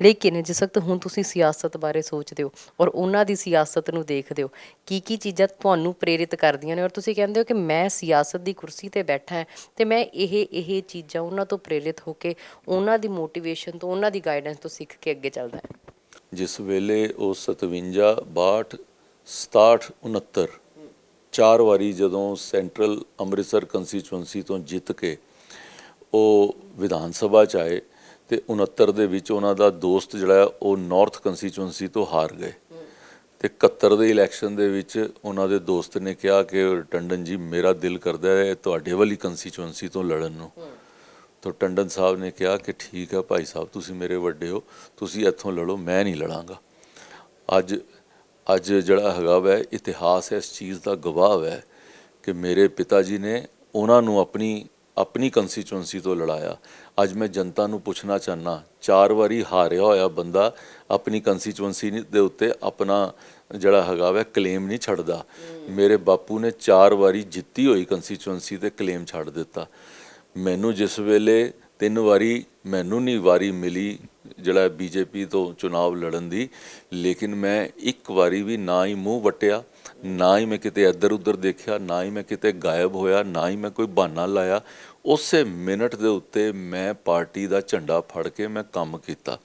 ਲੇਕਿਨ ਜਿਸ ਵਕਤ ਹੁਣ ਤੁਸੀਂ ਸਿਆਸਤ ਬਾਰੇ ਸੋਚਦੇ ਹੋ ਔਰ ਉਹਨਾਂ ਦੀ ਸਿਆਸਤ ਨੂੰ ਦੇਖਦੇ ਹੋ, ਕੀ ਕੀ ਚੀਜ਼ਾਂ ਤੁਹਾਨੂੰ ਪ੍ਰੇਰਿਤ ਕਰਦੀਆਂ ਨੇ? ਔਰ ਤੁਸੀਂ ਕਹਿੰਦੇ ਹੋ ਕਿ ਮੈਂ ਸਿਆਸਤ ਦੀ ਕੁਰਸੀ ਤੇ ਬੈਠਾ ਹਾਂ ਤੇ ਮੈਂ ਇਹ ਇਹ ਚੀਜ਼ਾਂ ਉਹਨਾਂ ਤੋਂ ਪ੍ਰੇਰਿਤ ਹੋ ਕੇ ਉਹਨਾਂ ਦੀ ਮੋਟੀਵੇਸ਼ਨ ਤੋਂ, ਉਹਨਾਂ ਦੀ ਗਾਈਡੈਂਸ ਤੋਂ ਸਿੱਖ ਕੇ ਅੱਗੇ ਚੱਲਦਾ ਹੈ। ਜਿਸ ਵੇਲੇ ਉਹ 57 62 67 69 ਚਾਰ ਵਾਰੀ ਜਦੋਂ ਸੈਂਟਰਲ ਅੰਮ੍ਰਿਤਸਰ ਕੰਸਟੀਚੁਐਂਸੀ ਤੋਂ ਜਿੱਤ ਕੇ ਉਹ ਵਿਧਾਨ ਸਭਾ ਚ ਆਏ ਤੇ 69 ਦੇ ਵਿੱਚ ਉਹਨਾਂ ਦਾ ਦੋਸਤ ਜਿਹੜਾ ਉਹ ਨਾਰਥ ਕੰਸਟੀਚੁਐਂਸੀ ਤੋਂ ਹਾਰ ਗਏ। ਤੇ 71 ਦੇ ਇਲੈਕਸ਼ਨ ਦੇ ਵਿੱਚ ਉਹਨਾਂ ਦੇ ਦੋਸਤ ਨੇ ਕਿਹਾ ਕਿ, ਟੰਡਨ ਜੀ, ਮੇਰਾ ਦਿਲ ਕਰਦਾ ਹੈ ਤੁਹਾਡੇ ਵਾਲੀ ਕੰਸਟੀਚੁਐਂਸੀ ਤੋਂ ਲੜਨ ਨੂੰ। ਤਾਂ ਟੰਡਨ ਸਾਹਿਬ ਨੇ ਕਿਹਾ ਕਿ, ਠੀਕ ਹੈ ਭਾਈ ਸਾਹਿਬ, ਤੁਸੀਂ ਮੇਰੇ ਵੱਡੇ ਹੋ, ਤੁਸੀਂ ਇੱਥੋਂ ਲੜੋ, ਮੈਂ ਨਹੀਂ ਲੜਾਂਗਾ। ਅੱਜ ਅੱਜ ਜਿਹੜਾ ਹੈਗਾ ਵੈ, ਇਤਿਹਾਸ ਇਸ ਚੀਜ਼ ਦਾ ਗਵਾਹ ਹੈ ਕਿ ਮੇਰੇ ਪਿਤਾ ਜੀ ਨੇ ਉਹਨਾਂ ਨੂੰ ਆਪਣੀ ਆਪਣੀ ਕੰਸਟੀਚੁਐਂਸੀ ਤੋਂ ਲੜਾਇਆ। ਅੱਜ ਮੈਂ ਜਨਤਾ ਨੂੰ ਪੁੱਛਣਾ ਚਾਹਨਾ, ਚਾਰ ਵਾਰੀ ਹਾਰਿਆ ਹੋਇਆ ਬੰਦਾ ਆਪਣੀ ਕੰਸਟੀਚੁਐਂਸੀ ਦੇ ਉੱਤੇ ਆਪਣਾ ਜਿਹੜਾ ਹੈਗਾ ਵੈ ਕਲੇਮ ਨਹੀਂ ਛੱਡਦਾ। ਮੇਰੇ ਬਾਪੂ ਨੇ ਚਾਰ ਵਾਰੀ ਜਿੱਤੀ ਹੋਈ ਕੰਸਟੀਚੁਐਂਸੀ ਤੇ ਕਲੇਮ ਛੱਡ ਦਿੱਤਾ। ਮੈਨੂੰ ਜਿਸ ਵੇਲੇ ਤਿੰਨ ਵਾਰੀ ਮੈਨੂੰ ਨਹੀਂ ਵਾਰੀ ਮਿਲੀ ਜਿਹੜਾ ਬੀਜੇਪੀ ਤੋਂ ਚੁਣਾਵ ਲੜਨ ਦੀ, ਲੇਕਿਨ ਮੈਂ ਇੱਕ ਵਾਰੀ ਵੀ ਨਾ ਹੀ ਮੂੰਹ ਵਟਿਆ। ਨਾ ਹੀ ਮੈਂ ਕਿਤੇ ਇੱਧਰ ਉੱਧਰ ਦੇਖਿਆ, ਨਾ ਹੀ ਮੈਂ ਕਿਤੇ ਗਾਇਬ ਹੋਇਆ, ਨਾ ਹੀ ਮੈਂ ਕੋਈ ਬਹਾਨਾ ਲਾਇਆ। ਉਸੇ ਮਿੰਟ ਦੇ ਉੱਤੇ ਮੈਂ ਪਾਰਟੀ ਦਾ ਝੰਡਾ ਫੜ ਕੇ ਮੈਂ ਕੰਮ ਕੀਤਾ।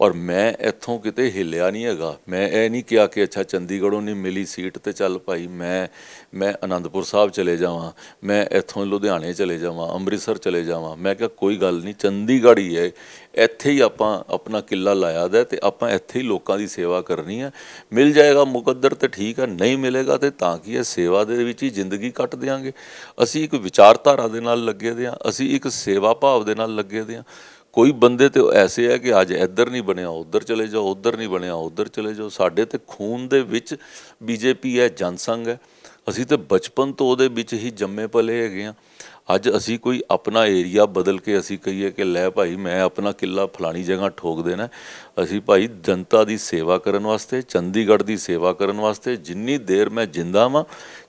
ਔਰ ਮੈਂ ਇੱਥੋਂ ਕਿਤੇ ਹਿੱਲਿਆ ਨਹੀਂ ਹੈਗਾ। ਮੈਂ ਇਹ ਨਹੀਂ ਕਿਹਾ ਕਿ ਅੱਛਾ ਚੰਡੀਗੜ੍ਹੋਂ ਨਹੀਂ ਮਿਲੀ ਸੀਟ ਤੇ ਚੱਲ ਭਾਈ, ਮੈਂ ਮੈਂ ਆਨੰਦਪੁਰ ਸਾਹਿਬ ਚਲੇ ਜਾਵਾਂ। ਮੈਂ ਇੱਥੋਂ ਲੁਧਿਆਣੇ ਚਲੇ ਜਾਵਾਂ, ਅੰਮ੍ਰਿਤਸਰ ਚਲੇ ਜਾਵਾਂ। ਮੈਂ ਕਿਹਾ ਕੋਈ ਗੱਲ ਨਹੀਂ, ਚੰਡੀਗੜ੍ਹ ਹੀ ਹੈ। ਇੱਥੇ ਹੀ ਆਪਾਂ ਆਪਣਾ ਕਿੱਲਾ ਲਾਇਆ ਦਾ ਤੇ ਆਪਾਂ ਇੱਥੇ ਹੀ ਲੋਕਾਂ ਦੀ ਸੇਵਾ ਕਰਨੀ ਹੈ ਮਿਲ ਜਾਏਗਾ ਮੁਕੱਦਰ ਤੇ ਠੀਕ ਹੈ ਨਹੀਂ ਮਿਲੇਗਾ ਤੇ ਤਾਂ ਕੀ ਹੈ, ਸੇਵਾ ਦੇ ਵਿੱਚ ਹੀ ਜ਼ਿੰਦਗੀ ਕੱਟ ਦਿਆਂਗੇ। ਅਸੀਂ ਇੱਕ ਵਿਚਾਰਧਾਰਾ ਦੇ ਨਾਲ ਲੱਗੇ ਦੇ ਹਾਂ, ਅਸੀਂ ਇੱਕ ਸੇਵਾ ਭਾਵ ਦੇ ਨਾਲ ਲੱਗੇ ਦੇ ਹਾਂ। ਕੋਈ ਬੰਦੇ ਤੇ ਐਸੇ ਹੈ ਕਿ ਅੱਜ ਇੱਧਰ ਨਹੀਂ ਬਣਿਆ, ਉੱਧਰ ਚਲੇ ਜਾਓ, ਉੱਧਰ ਨਹੀਂ ਬਣਿਆ, ਉੱਧਰ ਚਲੇ ਜਾਓ। ਸਾਡੇ ਤੇ ਖੂਨ ਦੇ ਵਿੱਚ ਬੀਜੇਪੀ ਹੈ, ਜਨਸੰਘ ਹੈ। ਅਸੀਂ ਤਾਂ ਬਚਪਨ ਤੋਂ ਉਹਦੇ ਵਿੱਚ ਹੀ ਜੰਮੇ ਪਲੇ ਹੈਗੇ ਆ ਅੱਜ ਅਸੀਂ ਕੋਈ ਆਪਣਾ ਏਰੀਆ ਬਦਲ ਕੇ ਅਸੀਂ ਕਹੀਏ ਕਿ ਲੈ ਭਾਈ ਮੈਂ ਆਪਣਾ ਕਿੱਲਾ ਫਲਾਣੀ ਜਗ੍ਹਾ ਠੋਕ ਦੇਣਾ ਅਸੀਂ ਭਾਈ ਜਨਤਾ ਦੀ ਸੇਵਾ ਕਰਨ ਵਾਸਤੇ, ਚੰਡੀਗੜ੍ਹ ਦੀ ਸੇਵਾ ਕਰਨ ਵਾਸਤੇ, ਜਿੰਨੀ ਦੇਰ ਮੈਂ ਜਿੰਦਾ ਵਾਂ,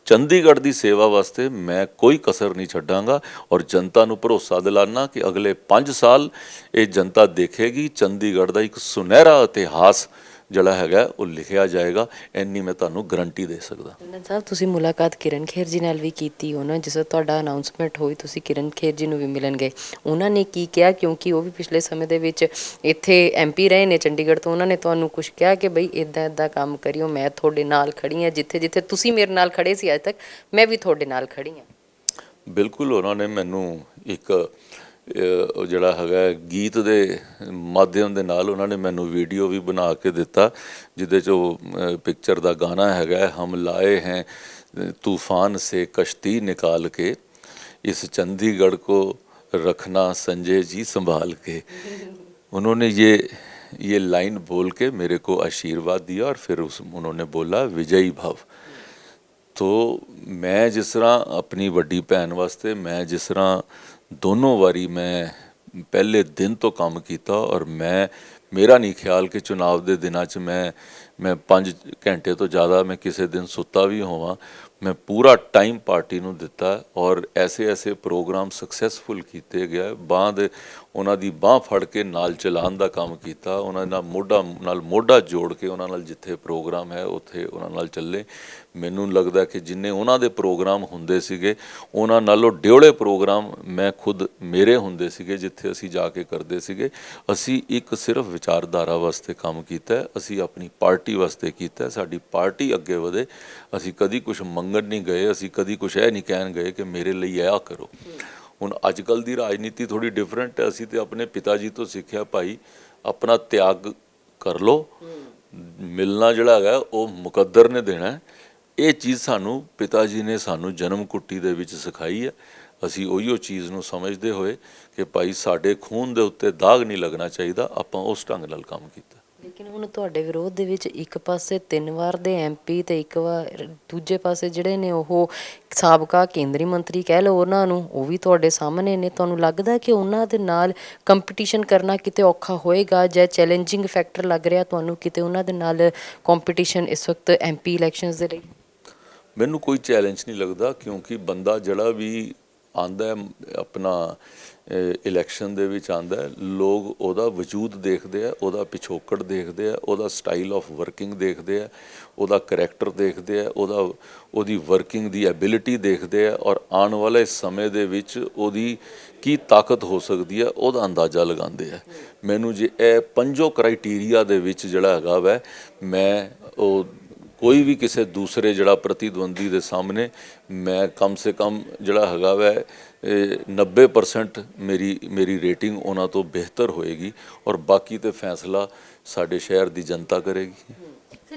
ਚੰਡੀਗੜ੍ਹ ਦੀ ਸੇਵਾ ਵਾਸਤੇ ਮੈਂ ਕੋਈ ਕਸਰ ਨਹੀਂ ਛੱਡਾਂਗਾ ਔਰ ਜਨਤਾ ਨੂੰ ਭਰੋਸਾ ਦਿਲਾਨਾ ਕਿ ਅਗਲੇ 5 ਸਾਲ ਇਹ ਜਨਤਾ ਦੇਖੇਗੀ। ਚੰਡੀਗੜ੍ਹ ਦਾ ਇੱਕ ਸੁਨਹਿਰਾ ਇਤਿਹਾਸ ਜਿਹੜਾ ਹੈਗਾ ਉਹ ਲਿਖਿਆ ਜਾਏਗਾ। ਇੰਨੀ ਮੈਂ ਤੁਹਾਨੂੰ ਗਰੰਟੀ ਦੇ ਸਕਦਾ। ਨੰਦਨ ਸਾਹਿਬ ਤੁਸੀਂ ਮੁਲਾਕਾਤ ਕਿਰਨ ਖੇਰ ਜੀ ਨਾਲ ਵੀ ਕੀਤੀ ਉਹਨਾਂ ਜਿਸ ਤੁਹਾਡਾ ਅਨਾਉਂਸਮੈਂਟ ਹੋਈ ਤੁਸੀਂ ਕਿਰਨ ਖੇਰ ਜੀ ਨੂੰ ਵੀ ਮਿਲਣ ਗਏ ਉਹਨਾਂ ਨੇ ਕੀ ਕਿਹਾ? ਕਿਉਂਕਿ ਉਹ ਵੀ ਪਿਛਲੇ ਸਮੇਂ ਦੇ ਵਿੱਚ ਇੱਥੇ ਐਮਪੀ ਰਹੇ ਨੇ ਚੰਡੀਗੜ੍ਹ ਤੋਂ। ਉਹਨਾਂ ਨੇ ਤੁਹਾਨੂੰ ਕੁਝ ਕਿਹਾ ਕਿ ਬਈ ਇਦਾਂ ਇਦਾਂ ਕੰਮ ਕਰਿਓ ਮੈਂ ਤੁਹਾਡੇ ਨਾਲ ਖੜੀ ਹਾਂ। ਜਿੱਥੇ ਜਿੱਥੇ ਤੁਸੀਂ ਮੇਰੇ ਨਾਲ ਖੜੇ ਸੀ ਅੱਜ ਤੱਕ ਮੈਂ ਵੀ ਤੁਹਾਡੇ ਨਾਲ ਖੜੀ ਹਾਂ। ਬਿਲਕੁਲ ਉਹਨਾਂ ਨੇ ਮੈਨੂੰ ਇੱਕ ਉਹ ਜਿਹੜਾ ਹੈਗਾ ਹੈ, ਗੀਤ ਦੇ ਮਾਧਿਅਮ ਦੇ ਨਾਲ ਉਹਨਾਂ ਨੇ ਮੈਨੂੰ ਵੀਡੀਓ ਵੀ ਬਣਾ ਕੇ ਦਿੱਤਾ ਜਿਹਦੇ ਚ ਉਹ ਪਿਕਚਰ ਦਾ ਗਾਣਾ ਹੈਗਾ ਹੈ, ਹਮ ਲਾਏ ਹੈ ਅ, ਤੂਫਾਨ ਸੇ ਕਸ਼ਤੀ ਨਿਕਾਲ ਕੇ इस चंडीगढ़ को रखना संजय जी संभाल के उन्होंने ये ये लाइन बोल के मेरे को आशीर्वाद दिया और फिर उस उन्होंने बोला विजयी भव ਤੋ ਮੈਂ ਜਿਸ ਤਰ੍ਹਾਂ ਆਪਣੀ ਵੱਡੀ ਭੈਣ ਵਾਸਤੇ ਮੈਂ ਜਿਸ ਤਰ੍ਹਾਂ ਦੋਨੋਂ ਵਾਰੀ ਮੈਂ ਪਹਿਲੇ ਦਿਨ ਤੋਂ ਕੰਮ ਕੀਤਾ ਔਰ ਮੈਂ, ਮੇਰਾ ਨਹੀਂ ਖਿਆਲ ਕਿ ਚੁਣਾਵ ਦੇ ਦਿਨਾਂ 'ਚ ਮੈਂ ਮੈਂ 5 ਘੰਟੇ ਤੋਂ ਜ਼ਿਆਦਾ ਮੈਂ ਕਿਸੇ ਦਿਨ ਸੁੱਤਾ ਵੀ ਹੋਵਾਂ। ਮੈਂ ਪੂਰਾ ਟਾਈਮ ਪਾਰਟੀ ਨੂੰ ਦਿੱਤਾ ਔਰ ਐਸੇ ਐਸੇ ਪ੍ਰੋਗਰਾਮ ਸਕਸੈਸਫੁਲ ਕੀਤੇ ਗਿਆ। ਬਾਂਹ ਦੇ ਉਹਨਾਂ ਦੀ ਬਾਂਹ ਫੜ ਕੇ ਨਾਲ ਚਲਾਉਣ ਦਾ ਕੰਮ ਕੀਤਾ। ਉਹਨਾਂ ਨਾਲ ਮੋਢਾ ਨਾਲ ਮੋਢਾ ਜੋੜ ਕੇ ਉਹਨਾਂ ਨਾਲ ਜਿੱਥੇ ਪ੍ਰੋਗਰਾਮ ਹੈ, ਉੱਥੇ ਉਹਨਾਂ ਨਾਲ ਚੱਲੇ। ਮੈਨੂੰ ਲੱਗਦਾ ਕਿ ਜਿੰਨੇ ਉਹਨਾਂ ਦੇ ਪ੍ਰੋਗਰਾਮ ਹੁੰਦੇ ਸੀਗੇ, ਉਹਨਾਂ ਨਾਲੋਂ ਡਿਉਲੇ ਪ੍ਰੋਗਰਾਮ ਮੈਂ ਖੁਦ ਮੇਰੇ ਹੁੰਦੇ ਸੀਗੇ, ਜਿੱਥੇ ਅਸੀਂ ਜਾ ਕੇ ਕਰਦੇ ਸੀਗੇ। ਅਸੀਂ ਇੱਕ ਸਿਰਫ ਵਿਚਾਰਧਾਰਾ ਵਾਸਤੇ ਕੰਮ ਕੀਤਾ। ਅਸੀਂ ਆਪਣੀ ਪਾਰਟੀ ਵਾਸਤੇ ਕੀਤਾ। ਸਾਡੀ ਪਾਰਟੀ ਅੱਗੇ ਵਧੇ। ਅਸੀਂ ਕਦੀ ਕੁਝ ਮੰਗਣ ਨਹੀਂ ਗਏ, ਅਸੀਂ ਕਦੀ ਕੁਝ ਇਹ ਨਹੀਂ ਕਹਿਣ ਗਏ ਕਿ ਮੇਰੇ ਲਈ ਇਹ ਕਰੋ। ਹੁਣ ਅੱਜ ਕੱਲ ਦੀ ਰਾਜਨੀਤੀ ਥੋੜੀ ਡਿਫਰੈਂਟ ਹੈ, ਅਸੀਂ ਤੇ ਆਪਣੇ ਪਿਤਾ ਜੀ ਤੋਂ ਸਿੱਖਿਆ, ਭਾਈ ਆਪਣਾ ਤਿਆਗ ਕਰ ਲੋ ਮਿਲਣਾ ਜਿਹੜਾ ਹੈਗਾ, ਉਹ ਮੁਕੱਦਰ ਨੇ ਦੇਣਾ ਇਹ ਚੀਜ਼ ਸਾਨੂੰ ਪਿਤਾ ਜੀ ਨੇ ਸਾਨੂੰ ਜਨਮ ਕੁੱਟੀ ਦੇ ਵਿੱਚ ਸਿਖਾਈ ਹੈ। ਅਸੀਂ ਉਹੀਓ ਚੀਜ਼ ਨੂੰ ਸਮਝਦੇ ਹੋਏ ਕਿ ਭਾਈ ਸਾਡੇ ਖੂਨ ਦੇ ਉੱਤੇ ਦਾਗ ਨਹੀਂ ਲੱਗਣਾ ਚਾਹੀਦਾ, ਆਪਾਂ ਉਸ ਢੰਗ ਨਾਲ ਕੰਮ ਕੀਤਾ। ਲੇਕਿਨ ਹੁਣ ਤੁਹਾਡੇ ਵਿਰੋਧ ਦੇ ਵਿੱਚ ਇੱਕ ਪਾਸੇ ਤਿੰਨ ਵਾਰ ਦੇ ਐਮਪੀ ਤੇ ਇੱਕ ਵਾਰ ਦੂਜੇ ਪਾਸੇ ਜਿਹੜੇ ਨੇ ਉਹ ਸਾਬਕਾ ਕੇਂਦਰੀ ਮੰਤਰੀ ਕਹਿ ਲਓ ਉਹਨਾਂ ਨੂੰ, ਉਹ ਵੀ ਤੁਹਾਡੇ ਸਾਹਮਣੇ ਨੇ। ਤੁਹਾਨੂੰ ਲੱਗਦਾ ਕਿ ਉਹਨਾਂ ਦੇ ਨਾਲ ਕੰਪੀਟੀਸ਼ਨ ਕਰਨਾ ਕਿਤੇ ਔਖਾ ਹੋਏਗਾ ਜਾਂ ਚੈਲੰਜਿੰਗ ਫੈਕਟਰ ਲੱਗ ਰਿਹਾ ਤੁਹਾਨੂੰ ਕਿਤੇ ਉਹਨਾਂ ਦੇ ਨਾਲ ਕੰਪੀਟੀਸ਼ਨ ਇਸ ਵਕਤ ਐਮਪੀ ਇਲੈਕਸ਼ਨਸ ਦੇ ਲਈ? ਮੈਨੂੰ ਕੋਈ ਚੈਲੰਜ ਨਹੀਂ ਲੱਗਦਾ ਕਿਉਂਕਿ ਬੰਦਾ ਜਿਹੜਾ ਵੀ ਆਂਦਾ ਆਪਣਾ ਇਲੈਕਸ਼ਨ ਦੇ ਵਿੱਚ ਆਂਦਾ ਲੋਕ ਉਹਦਾ ਵਜੂਦ ਦੇਖਦੇ ਆ, ਉਹਦਾ ਪਿਛੋਕੜ ਦੇਖਦੇ ਆ, ਉਹਦਾ ਸਟਾਈਲ ਆਫ ਵਰਕਿੰਗ ਦੇਖਦੇ ਆ, ਉਹਦਾ ਕੈਰੈਕਟਰ ਦੇਖਦੇ ਆ, ਉਹਦਾ, ਉਹਦੀ ਵਰਕਿੰਗ ਦੀ ਐਬਿਲਿਟੀ ਦੇਖਦੇ ਆ ਔਰ ਆਉਣ ਵਾਲੇ ਸਮੇਂ ਦੇ ਵਿੱਚ ਉਹਦੀ ਕੀ ਤਾਕਤ ਹੋ ਸਕਦੀ ਹੈ ਉਹਦਾ ਅੰਦਾਜ਼ਾ ਲਗਾਉਂਦੇ ਆ। ਮੈਨੂੰ ਜੇ ਇਹ ਪੰਜੋ ਕ੍ਰਾਈਟੇਰੀਆ ਦੇ ਵਿੱਚ ਜਿਹੜਾ ਹੈਗਾ ਵੈ, ਮੈਂ ਉਹ ਕੋਈ ਵੀ ਕਿਸੇ ਦੂਸਰੇ ਜਿਹੜਾ ਪ੍ਰਤੀਦਵੰਦੀ ਦੇ ਸਾਹਮਣੇ ਮੈਂ ਕਮ ਸੇ ਕਮ ਜਿਹੜਾ ਹੈਗਾ ਵੈ 90% ਮੇਰੀ ਮੇਰੀ ਰੇਟਿੰਗ ਉਹਨਾਂ ਤੋਂ ਬਿਹਤਰ ਹੋਏਗੀ ਔਰ ਬਾਕੀ ਤੇ ਫੈਸਲਾ ਸਾਡੇ ਸ਼ਹਿਰ ਦੀ ਜਨਤਾ ਕਰੇਗੀ।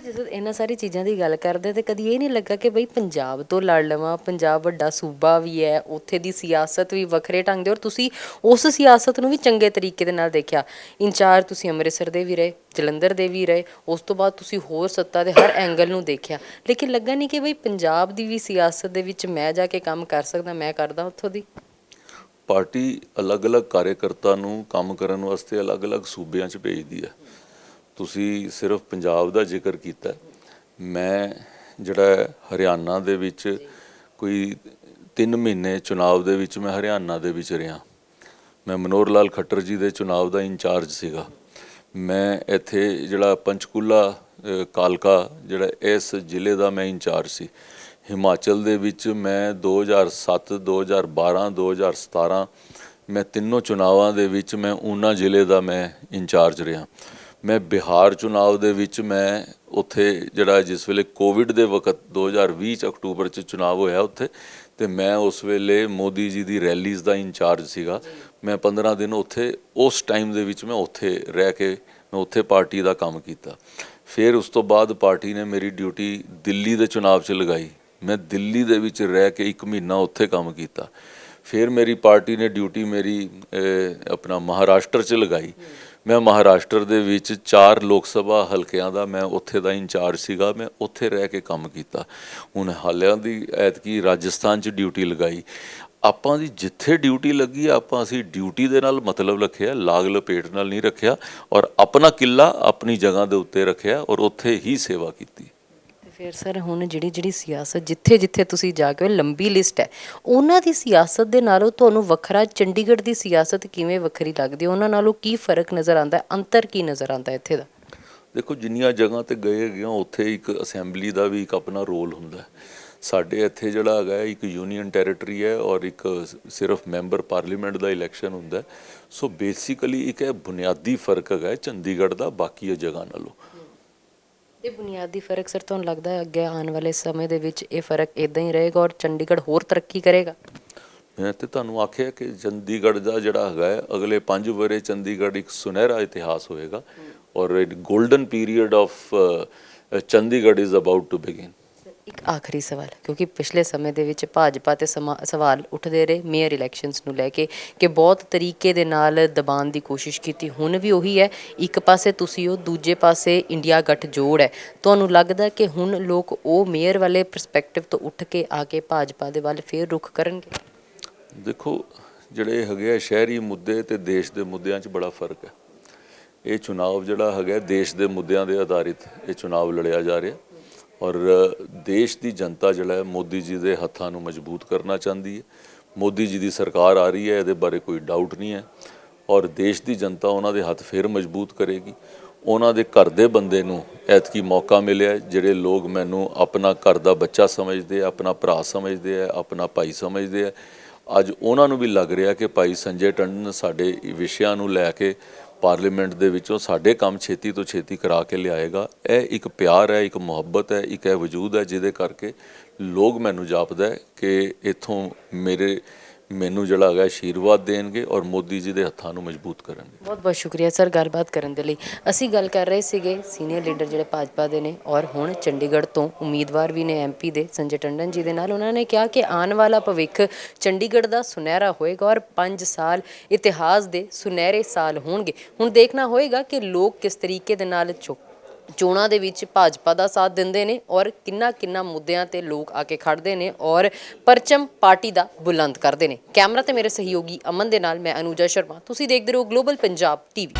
ਜਦੋਂ ਇਹਨਾਂ ਸਾਰੀ ਚੀਜ਼ਾਂ ਦੀ ਗੱਲ ਕਰਦੇ ਤੇ ਕਦੀ ਇਹ ਨਹੀਂ ਲੱਗਾ ਕਿ ਬਈ ਪੰਜਾਬ ਤੋਂ ਲੜ ਲਵਾਂ, ਪੰਜਾਬ ਵੱਡਾ ਸੂਬਾ ਵੀ ਹੈ, ਉੱਥੇ ਦੀ ਸਿਆਸਤ ਵੀ ਵੱਖਰੇ ਢੰਗ ਦੇ, ਔਰ ਤੁਸੀਂ ਉਸ ਸਿਆਸਤ ਨੂੰ ਵੀ ਚੰਗੇ ਤਰੀਕੇ ਦੇ ਨਾਲ ਦੇਖਿਆ। ਇੰਚਾਰਜ ਤੁਸੀਂ ਅੰਮ੍ਰਿਤਸਰ ਦੇ ਵੀ ਰਹੇ, ਜਲੰਧਰ ਦੇ ਵੀ ਰਹੇ, ਉਸ ਤੋਂ ਬਾਅਦ ਤੁਸੀਂ ਹੋਰ ਸੱਤਾ ਦੇ ਹਰ ਐਂਗਲ ਨੂੰ ਦੇਖਿਆ। ਲੇਕਿਨ ਲੱਗਾ ਨਹੀਂ ਕਿ ਬਈ ਪੰਜਾਬ ਦੀ ਵੀ ਸਿਆਸਤ ਦੇ ਵਿੱਚ ਮੈਂ ਜਾ ਕੇ ਕੰਮ ਕਰ ਸਕਦਾ, ਮੈਂ ਕਰਦਾ ਉੱਥੋਂ ਦੀ। ਪਾਰਟੀ ਅਲੱਗ-ਅਲੱਗ ਕਾਰਜਕਰਤਾ ਨੂੰ ਕੰਮ ਕਰਨ ਵਾਸਤੇ ਅਲੱਗ-ਅਲੱਗ ਸੂਬਿਆਂ 'ਚ ਭੇਜਦੀ ਹੈ। ਤੁਸੀਂ ਸਿਰਫ ਪੰਜਾਬ ਦਾ ਜ਼ਿਕਰ ਕੀਤਾ। ਮੈਂ ਜਿਹੜਾ ਹਰਿਆਣਾ ਦੇ ਵਿੱਚ ਕੋਈ 3 ਮਹੀਨੇ ਚੁਣਾਵ ਦੇ ਵਿੱਚ ਮੈਂ ਹਰਿਆਣਾ ਦੇ ਵਿੱਚ ਰਿਹਾ। ਮੈਂ ਮਨੋਹਰ ਲਾਲ ਖੱਟਰ ਜੀ ਦੇ ਚੁਣਾਵ ਦਾ ਇੰਚਾਰਜ ਸੀਗਾ। ਮੈਂ ਇੱਥੇ ਜਿਹੜਾ ਪੰਚਕੂਲਾ ਕਾਲਕਾ ਜਿਹੜਾ ਇਸ ਜ਼ਿਲ੍ਹੇ ਦਾ ਮੈਂ ਇੰਚਾਰਜ ਸੀ। ਹਿਮਾਚਲ ਦੇ ਵਿੱਚ ਮੈਂ 2007 2012 2017 ਮੈਂ ਤਿੰਨੋਂ ਚੁਣਾਵਾਂ ਦੇ ਵਿੱਚ ਮੈਂ ਊਨਾ ਜ਼ਿਲ੍ਹੇ ਦਾ ਮੈਂ ਇੰਚਾਰਜ ਰਿਹਾ। ਮੈਂ ਬਿਹਾਰ ਚੁਣਾਵ ਦੇ ਵਿੱਚ ਮੈਂ ਉੱਥੇ ਜਿਹੜਾ ਜਿਸ ਵੇਲੇ ਕੋਵਿਡ ਦੇ ਵਕਤ 2020 ਚ ਅਕਤੂਬਰ ਚ ਚੁਣਾਵ ਹੋਇਆ ਉੱਥੇ, ਤੇ ਮੈਂ ਉਸ ਵੇਲੇ ਮੋਦੀ ਜੀ ਦੀ ਰੈਲੀਜ਼ ਦਾ ਇੰਚਾਰਜ ਸੀਗਾ। ਮੈਂ 15 ਦਿਨ ਉੱਥੇ, ਉਸ ਟਾਈਮ ਦੇ ਵਿੱਚ ਮੈਂ ਉੱਥੇ ਰਹਿ ਕੇ ਮੈਂ ਉੱਥੇ ਪਾਰਟੀ ਦਾ ਕੰਮ ਕੀਤਾ। ਫਿਰ ਉਸ ਤੋਂ ਬਾਅਦ ਪਾਰਟੀ ਨੇ ਮੇਰੀ ਡਿਊਟੀ ਦਿੱਲੀ ਦੇ ਚੁਣਾਵ 'ਚ ਲਗਾਈ। ਮੈਂ ਦਿੱਲੀ ਦੇ ਵਿੱਚ ਰਹਿ ਕੇ 1 ਮਹੀਨਾ ਉੱਥੇ ਕੰਮ ਕੀਤਾ। ਫਿਰ ਮੇਰੀ ਪਾਰਟੀ ਨੇ ਡਿਊਟੀ ਮੇਰੀ ਆਪਣਾ ਮਹਾਰਾਸ਼ਟਰ 'ਚ ਲਗਾਈ। ਮੈਂ ਮਹਾਰਾਸ਼ਟਰ ਦੇ ਵਿੱਚ ਚਾਰ ਲੋਕ ਸਭਾ ਹਲਕਿਆਂ ਦਾ ਮੈਂ ਉੱਥੇ ਦਾ ਇੰਚਾਰਜ ਸੀਗਾ, ਮੈਂ ਉੱਥੇ ਰਹਿ ਕੇ ਕੰਮ ਕੀਤਾ। ਹੁਣ ਹਾਲਿਆਂ ਦੀ ਐਤਕੀ ਰਾਜਸਥਾਨ 'ਚ ਡਿਊਟੀ ਲਗਾਈ। ਆਪਾਂ ਦੀ ਜਿੱਥੇ ਡਿਊਟੀ ਲੱਗੀ ਆਪਾਂ ਅਸੀਂ ਡਿਊਟੀ ਦੇ ਨਾਲ ਮਤਲਬ ਰੱਖਿਆ, ਲਾਗ ਲਪੇਟ ਨਾਲ ਨਹੀਂ ਰੱਖਿਆ ਔਰ ਆਪਣਾ ਕਿੱਲਾ ਆਪਣੀ ਜਗ੍ਹਾ ਦੇ ਉੱਤੇ ਰੱਖਿਆ ਔਰ ਉੱਥੇ ਹੀ ਸੇਵਾ ਕੀਤੀ। ਫਿਰ ਸਰ ਹੁਣ ਜਿਹੜੀ ਜਿਹੜੀ ਸਿਆਸਤ ਜਿੱਥੇ ਜਿੱਥੇ ਤੁਸੀਂ ਜਾ ਕੇ ਆਏ, ਲੰਬੀ ਲਿਸਟ ਹੈ। ਉਹਨਾਂ ਦੀ ਸਿਆਸਤ ਦੇ ਨਾਲੋਂ ਤੁਹਾਨੂੰ ਵੱਖਰਾ ਚੰਡੀਗੜ੍ਹ ਦੀ ਸਿਆਸਤ ਕਿਵੇਂ ਵੱਖਰੀ ਲੱਗਦੀ ਹੈ? ਉਹਨਾਂ ਨਾਲੋਂ ਕੀ ਫ਼ਰਕ ਨਜ਼ਰ ਆਉਂਦਾ ਹੈ? ਅੰਤਰ ਕੀ ਨਜ਼ਰ ਆਉਂਦਾ ਹੈ ਇੱਥੇ ਦਾ? ਦੇਖੋ ਜਿੰਨੀਆਂ ਜਗ੍ਹਾ ਤੇ ਗਏ ਹੈਗੇ ਆ ਉੱਥੇ ਇੱਕ ਅਸੈਂਬਲੀ ਦਾ ਵੀ ਇੱਕ ਆਪਣਾ ਰੋਲ ਹੁੰਦਾ ਹੈ। ਸਾਡੇ ਇੱਥੇ ਜਿਹੜਾ ਹੈਗਾ ਹੈ, ਇੱਕ ਯੂਨੀਅਨ ਟੈਰੀਟਰੀ ਹੈ ਔਰ ਇੱਕ ਸ- ਸਿਰਫ ਮੈਂਬਰ ਪਾਰਲੀਮੈਂਟ ਦਾ ਇਲੈਕਸ਼ਨ ਹੁੰਦਾ ਹੈ। ਸੋ ਬੇਸਿਕਲੀ ਇੱਕ ਇਹ ਬੁਨਿਆਦੀ ਫ਼ਰਕ ਹੈਗਾ ਹੈ ਚੰਡੀਗੜ੍ਹ ਦਾ ਬਾਕੀ ਜਗ੍ਹਾ ਨਾਲੋਂ। ਇਹ ਬੁਨਿਆਦੀ ਫ਼ਰਕ ਸਰ ਤੁਹਾਨੂੰ ਲੱਗਦਾ ਹੈ, ਅੱਗੇ ਆਉਣ ਵਾਲੇ ਸਮੇਂ ਦੇ ਵਿੱਚ ਇਹ ਫ਼ਰਕ ਇਦਾਂ ਹੀ ਰਹੇਗਾ ਔਰ ਚੰਡੀਗੜ੍ਹ ਹੋਰ ਤਰੱਕੀ ਕਰੇਗਾ। ਮੈਂ ਤੇ ਤੁਹਾਨੂੰ ਆਖਿਆ ਕਿ ਚੰਡੀਗੜ੍ਹ ਦਾ ਜਿਹੜਾ ਹੈਗਾ ਹੈ, ਅਗਲੇ 5 ਵਰੇ ਚੰਡੀਗੜ੍ਹ ਇੱਕ ਸੁਨਹਿਰਾ ਇਤਿਹਾਸ ਹੋਏਗਾ ਔਰ golden period of Chandigarh is about to begin ਇੱਕ ਆਖਰੀ ਸਵਾਲ, ਕਿਉਂਕਿ ਪਿਛਲੇ ਸਮੇਂ ਦੇ ਵਿੱਚ ਭਾਜਪਾ ਤੇ ਸਮਾ- ਸਵਾਲ ਉੱਠਦੇ ਰਹੇ, ਮੇਅਰ ਇਲੈਕਸ਼ਨਸ ਨੂੰ ਲੈ ਕੇ ਕਿ ਬਹੁਤ ਤਰੀਕੇ ਦੇ ਨਾਲ ਦਬਾਉਣ ਦੀ ਕੋਸ਼ਿਸ਼ ਕੀਤੀ। ਹੁਣ ਵੀ ਉਹੀ ਹੈ, ਇੱਕ ਪਾਸੇ ਤੁਸੀਂ ਉਹ ਦੂਜੇ ਪਾਸੇ ਇੰਡੀਆ ਗੱਠ ਜੋੜ ਹੈ। ਤੁਹਾਨੂੰ ਲੱਗਦਾ ਕਿ ਹੁਣ ਲੋਕ ਉਹ ਮੇਅਰ ਵਾਲੇ ਪਰਸਪੈਕਟਿਵ ਤੋਂ ਉੱਠ ਕੇ ਆ ਕੇ ਭਾਜਪਾ ਦੇ ਵੱਲ ਫੇਰ ਰੁਖ ਕਰਨਗੇ? ਦੇਖੋ, ਜਿਹੜੇ ਹੈਗੇ ਆ ਸ਼ਹਿਰੀ ਮੁੱਦੇ ਤੇ ਦੇਸ਼ ਦੇ ਮੁੱਦਿਆਂ 'ਚ ਬੜਾ ਫ਼ਰਕ ਹੈ। ਇਹ ਚੁਣਾਵ ਜਿਹੜਾ ਹੈਗਾ, ਦੇਸ਼ ਦੇ ਮੁੱਦਿਆਂ ਦੇ ਆਧਾਰਿਤ ਇਹ ਚੁਣਾਵ ਲੜਿਆ ਜਾ ਰਿਹਾ। ਔਰ ਦੇਸ਼ ਦੀ ਜਨਤਾ ਜਿਹੜਾ ਹੈ ਮੋਦੀ ਜੀ ਦੇ ਹੱਥਾਂ ਨੂੰ ਮਜ਼ਬੂਤ ਕਰਨਾ ਚਾਹੁੰਦੀ ਹੈ। ਮੋਦੀ ਜੀ ਦੀ ਸਰਕਾਰ ਆ ਰਹੀ ਹੈ, ਇਹਦੇ ਬਾਰੇ ਕੋਈ ਡਾਊਟ ਨਹੀਂ ਹੈ। ਔਰ ਦੇਸ਼ ਦੀ ਜਨਤਾ ਉਹਨਾਂ ਦੇ ਹੱਥ ਫਿਰ ਮਜ਼ਬੂਤ ਕਰੇਗੀ। ਉਹਨਾਂ ਦੇ ਘਰ ਦੇ ਬੰਦੇ ਨੂੰ ਐਤਕੀ ਮੌਕਾ ਮਿਲਿਆ ਜਿਹੜੇ ਲੋਕ ਮੈਨੂੰ ਆਪਣਾ ਘਰ ਦਾ ਬੱਚਾ ਸਮਝਦੇ ਆ, ਆਪਣਾ ਭਰਾ ਸਮਝਦੇ ਆ, ਆਪਣਾ ਭਾਈ ਸਮਝਦੇ ਆ। ਅੱਜ ਉਹਨਾਂ ਨੂੰ ਵੀ ਲੱਗ ਰਿਹਾ ਕਿ ਭਾਈ ਸੰਜੇ ਟੰਡਨ ਸਾਡੇ ਵਿਸ਼ਿਆਂ ਨੂੰ ਲੈ ਕੇ ਪਾਰਲੀਮੈਂਟ ਦੇ ਵਿੱਚੋਂ ਸਾਡੇ ਕੰਮ ਛੇਤੀ ਤੋਂ ਛੇਤੀ ਕਰਾ ਕੇ ਲਿਆਏਗਾ। ਇਹ ਇੱਕ ਪਿਆਰ ਹੈ, ਇੱਕ ਮੁਹੱਬਤ ਹੈ, ਇੱਕ ਇਹ ਵਜੂਦ ਹੈ ਜਿਹਦੇ ਕਰਕੇ ਲੋਕ ਮੈਨੂੰ ਜਾਪਦਾ ਕਿ ਇਥੋਂ ਮੇਰੇ ਮੈਨੂੰ ਜਿਹੜਾ ਹੈਗਾ ਆਸ਼ੀਰਵਾਦ ਦੇਣਗੇ ਔਰ ਮੋਦੀ ਜੀ ਦੇ ਹੱਥਾਂ ਨੂੰ ਮਜ਼ਬੂਤ ਕਰਨਗੇ। ਬਹੁਤ ਬਹੁਤ ਸ਼ੁਕਰੀਆ ਸਰ ਗੱਲਬਾਤ ਕਰਨ ਦੇ ਲਈ। ਅਸੀਂ ਗੱਲ ਕਰ ਰਹੇ ਸੀਗੇ ਸੀਨੀਅਰ ਲੀਡਰ ਜਿਹੜੇ ਭਾਜਪਾ ਦੇ ਨੇ ਔਰ ਹੁਣ ਚੰਡੀਗੜ੍ਹ ਤੋਂ ਉਮੀਦਵਾਰ ਵੀ ਨੇ ਐਮਪੀ ਦੇ ਸੰਜੇ ਟੰਡਨ ਜੀ ਦੇ ਨਾਲ। ਉਹਨਾਂ ਨੇ ਕਿਹਾ ਕਿ ਆਉਣ ਵਾਲਾ ਭਵਿੱਖ ਚੰਡੀਗੜ੍ਹ ਦਾ ਸੁਨਹਿਰਾ ਹੋਏਗਾ ਔਰ 5 ਸਾਲ ਇਤਿਹਾਸ ਦੇ ਸੁਨਹਿਰੇ ਸਾਲ ਹੋਣਗੇ। ਹੁਣ ਦੇਖਣਾ ਹੋਏਗਾ ਕਿ ਲੋਕ ਕਿਸ ਤਰੀਕੇ ਦੇ ਨਾਲ ਚੁੱਕ ਚੋਣਾਂ ਦੇ ਵਿੱਚ ਭਾਜਪਾ ਦਾ ਸਾਥ ਦਿੰਦੇ ਨੇ ਔਰ ਕਿੰਨਾ ਕਿੰਨਾ ਮੁੱਦਿਆਂ ਤੇ ਲੋਕ ਆ ਕੇ ਖੜਦੇ ਨੇ ਔਰ ਪਰਚਮ ਪਾਰਟੀ ਦਾ ਬੁਲੰਦ ਕਰਦੇ ਨੇ। ਕੈਮਰਾ ਤੇ ਮੇਰੇ ਸਹਿਯੋਗੀ ਅਮਨ ਦੇ ਨਾਲ ਮੈਂ ਅਨੂਜਾ ਸ਼ਰਮਾ। ਤੁਸੀਂ ਦੇਖਦੇ ਰਹੋ ਗਲੋਬਲ ਪੰਜਾਬ ਟੀਵੀ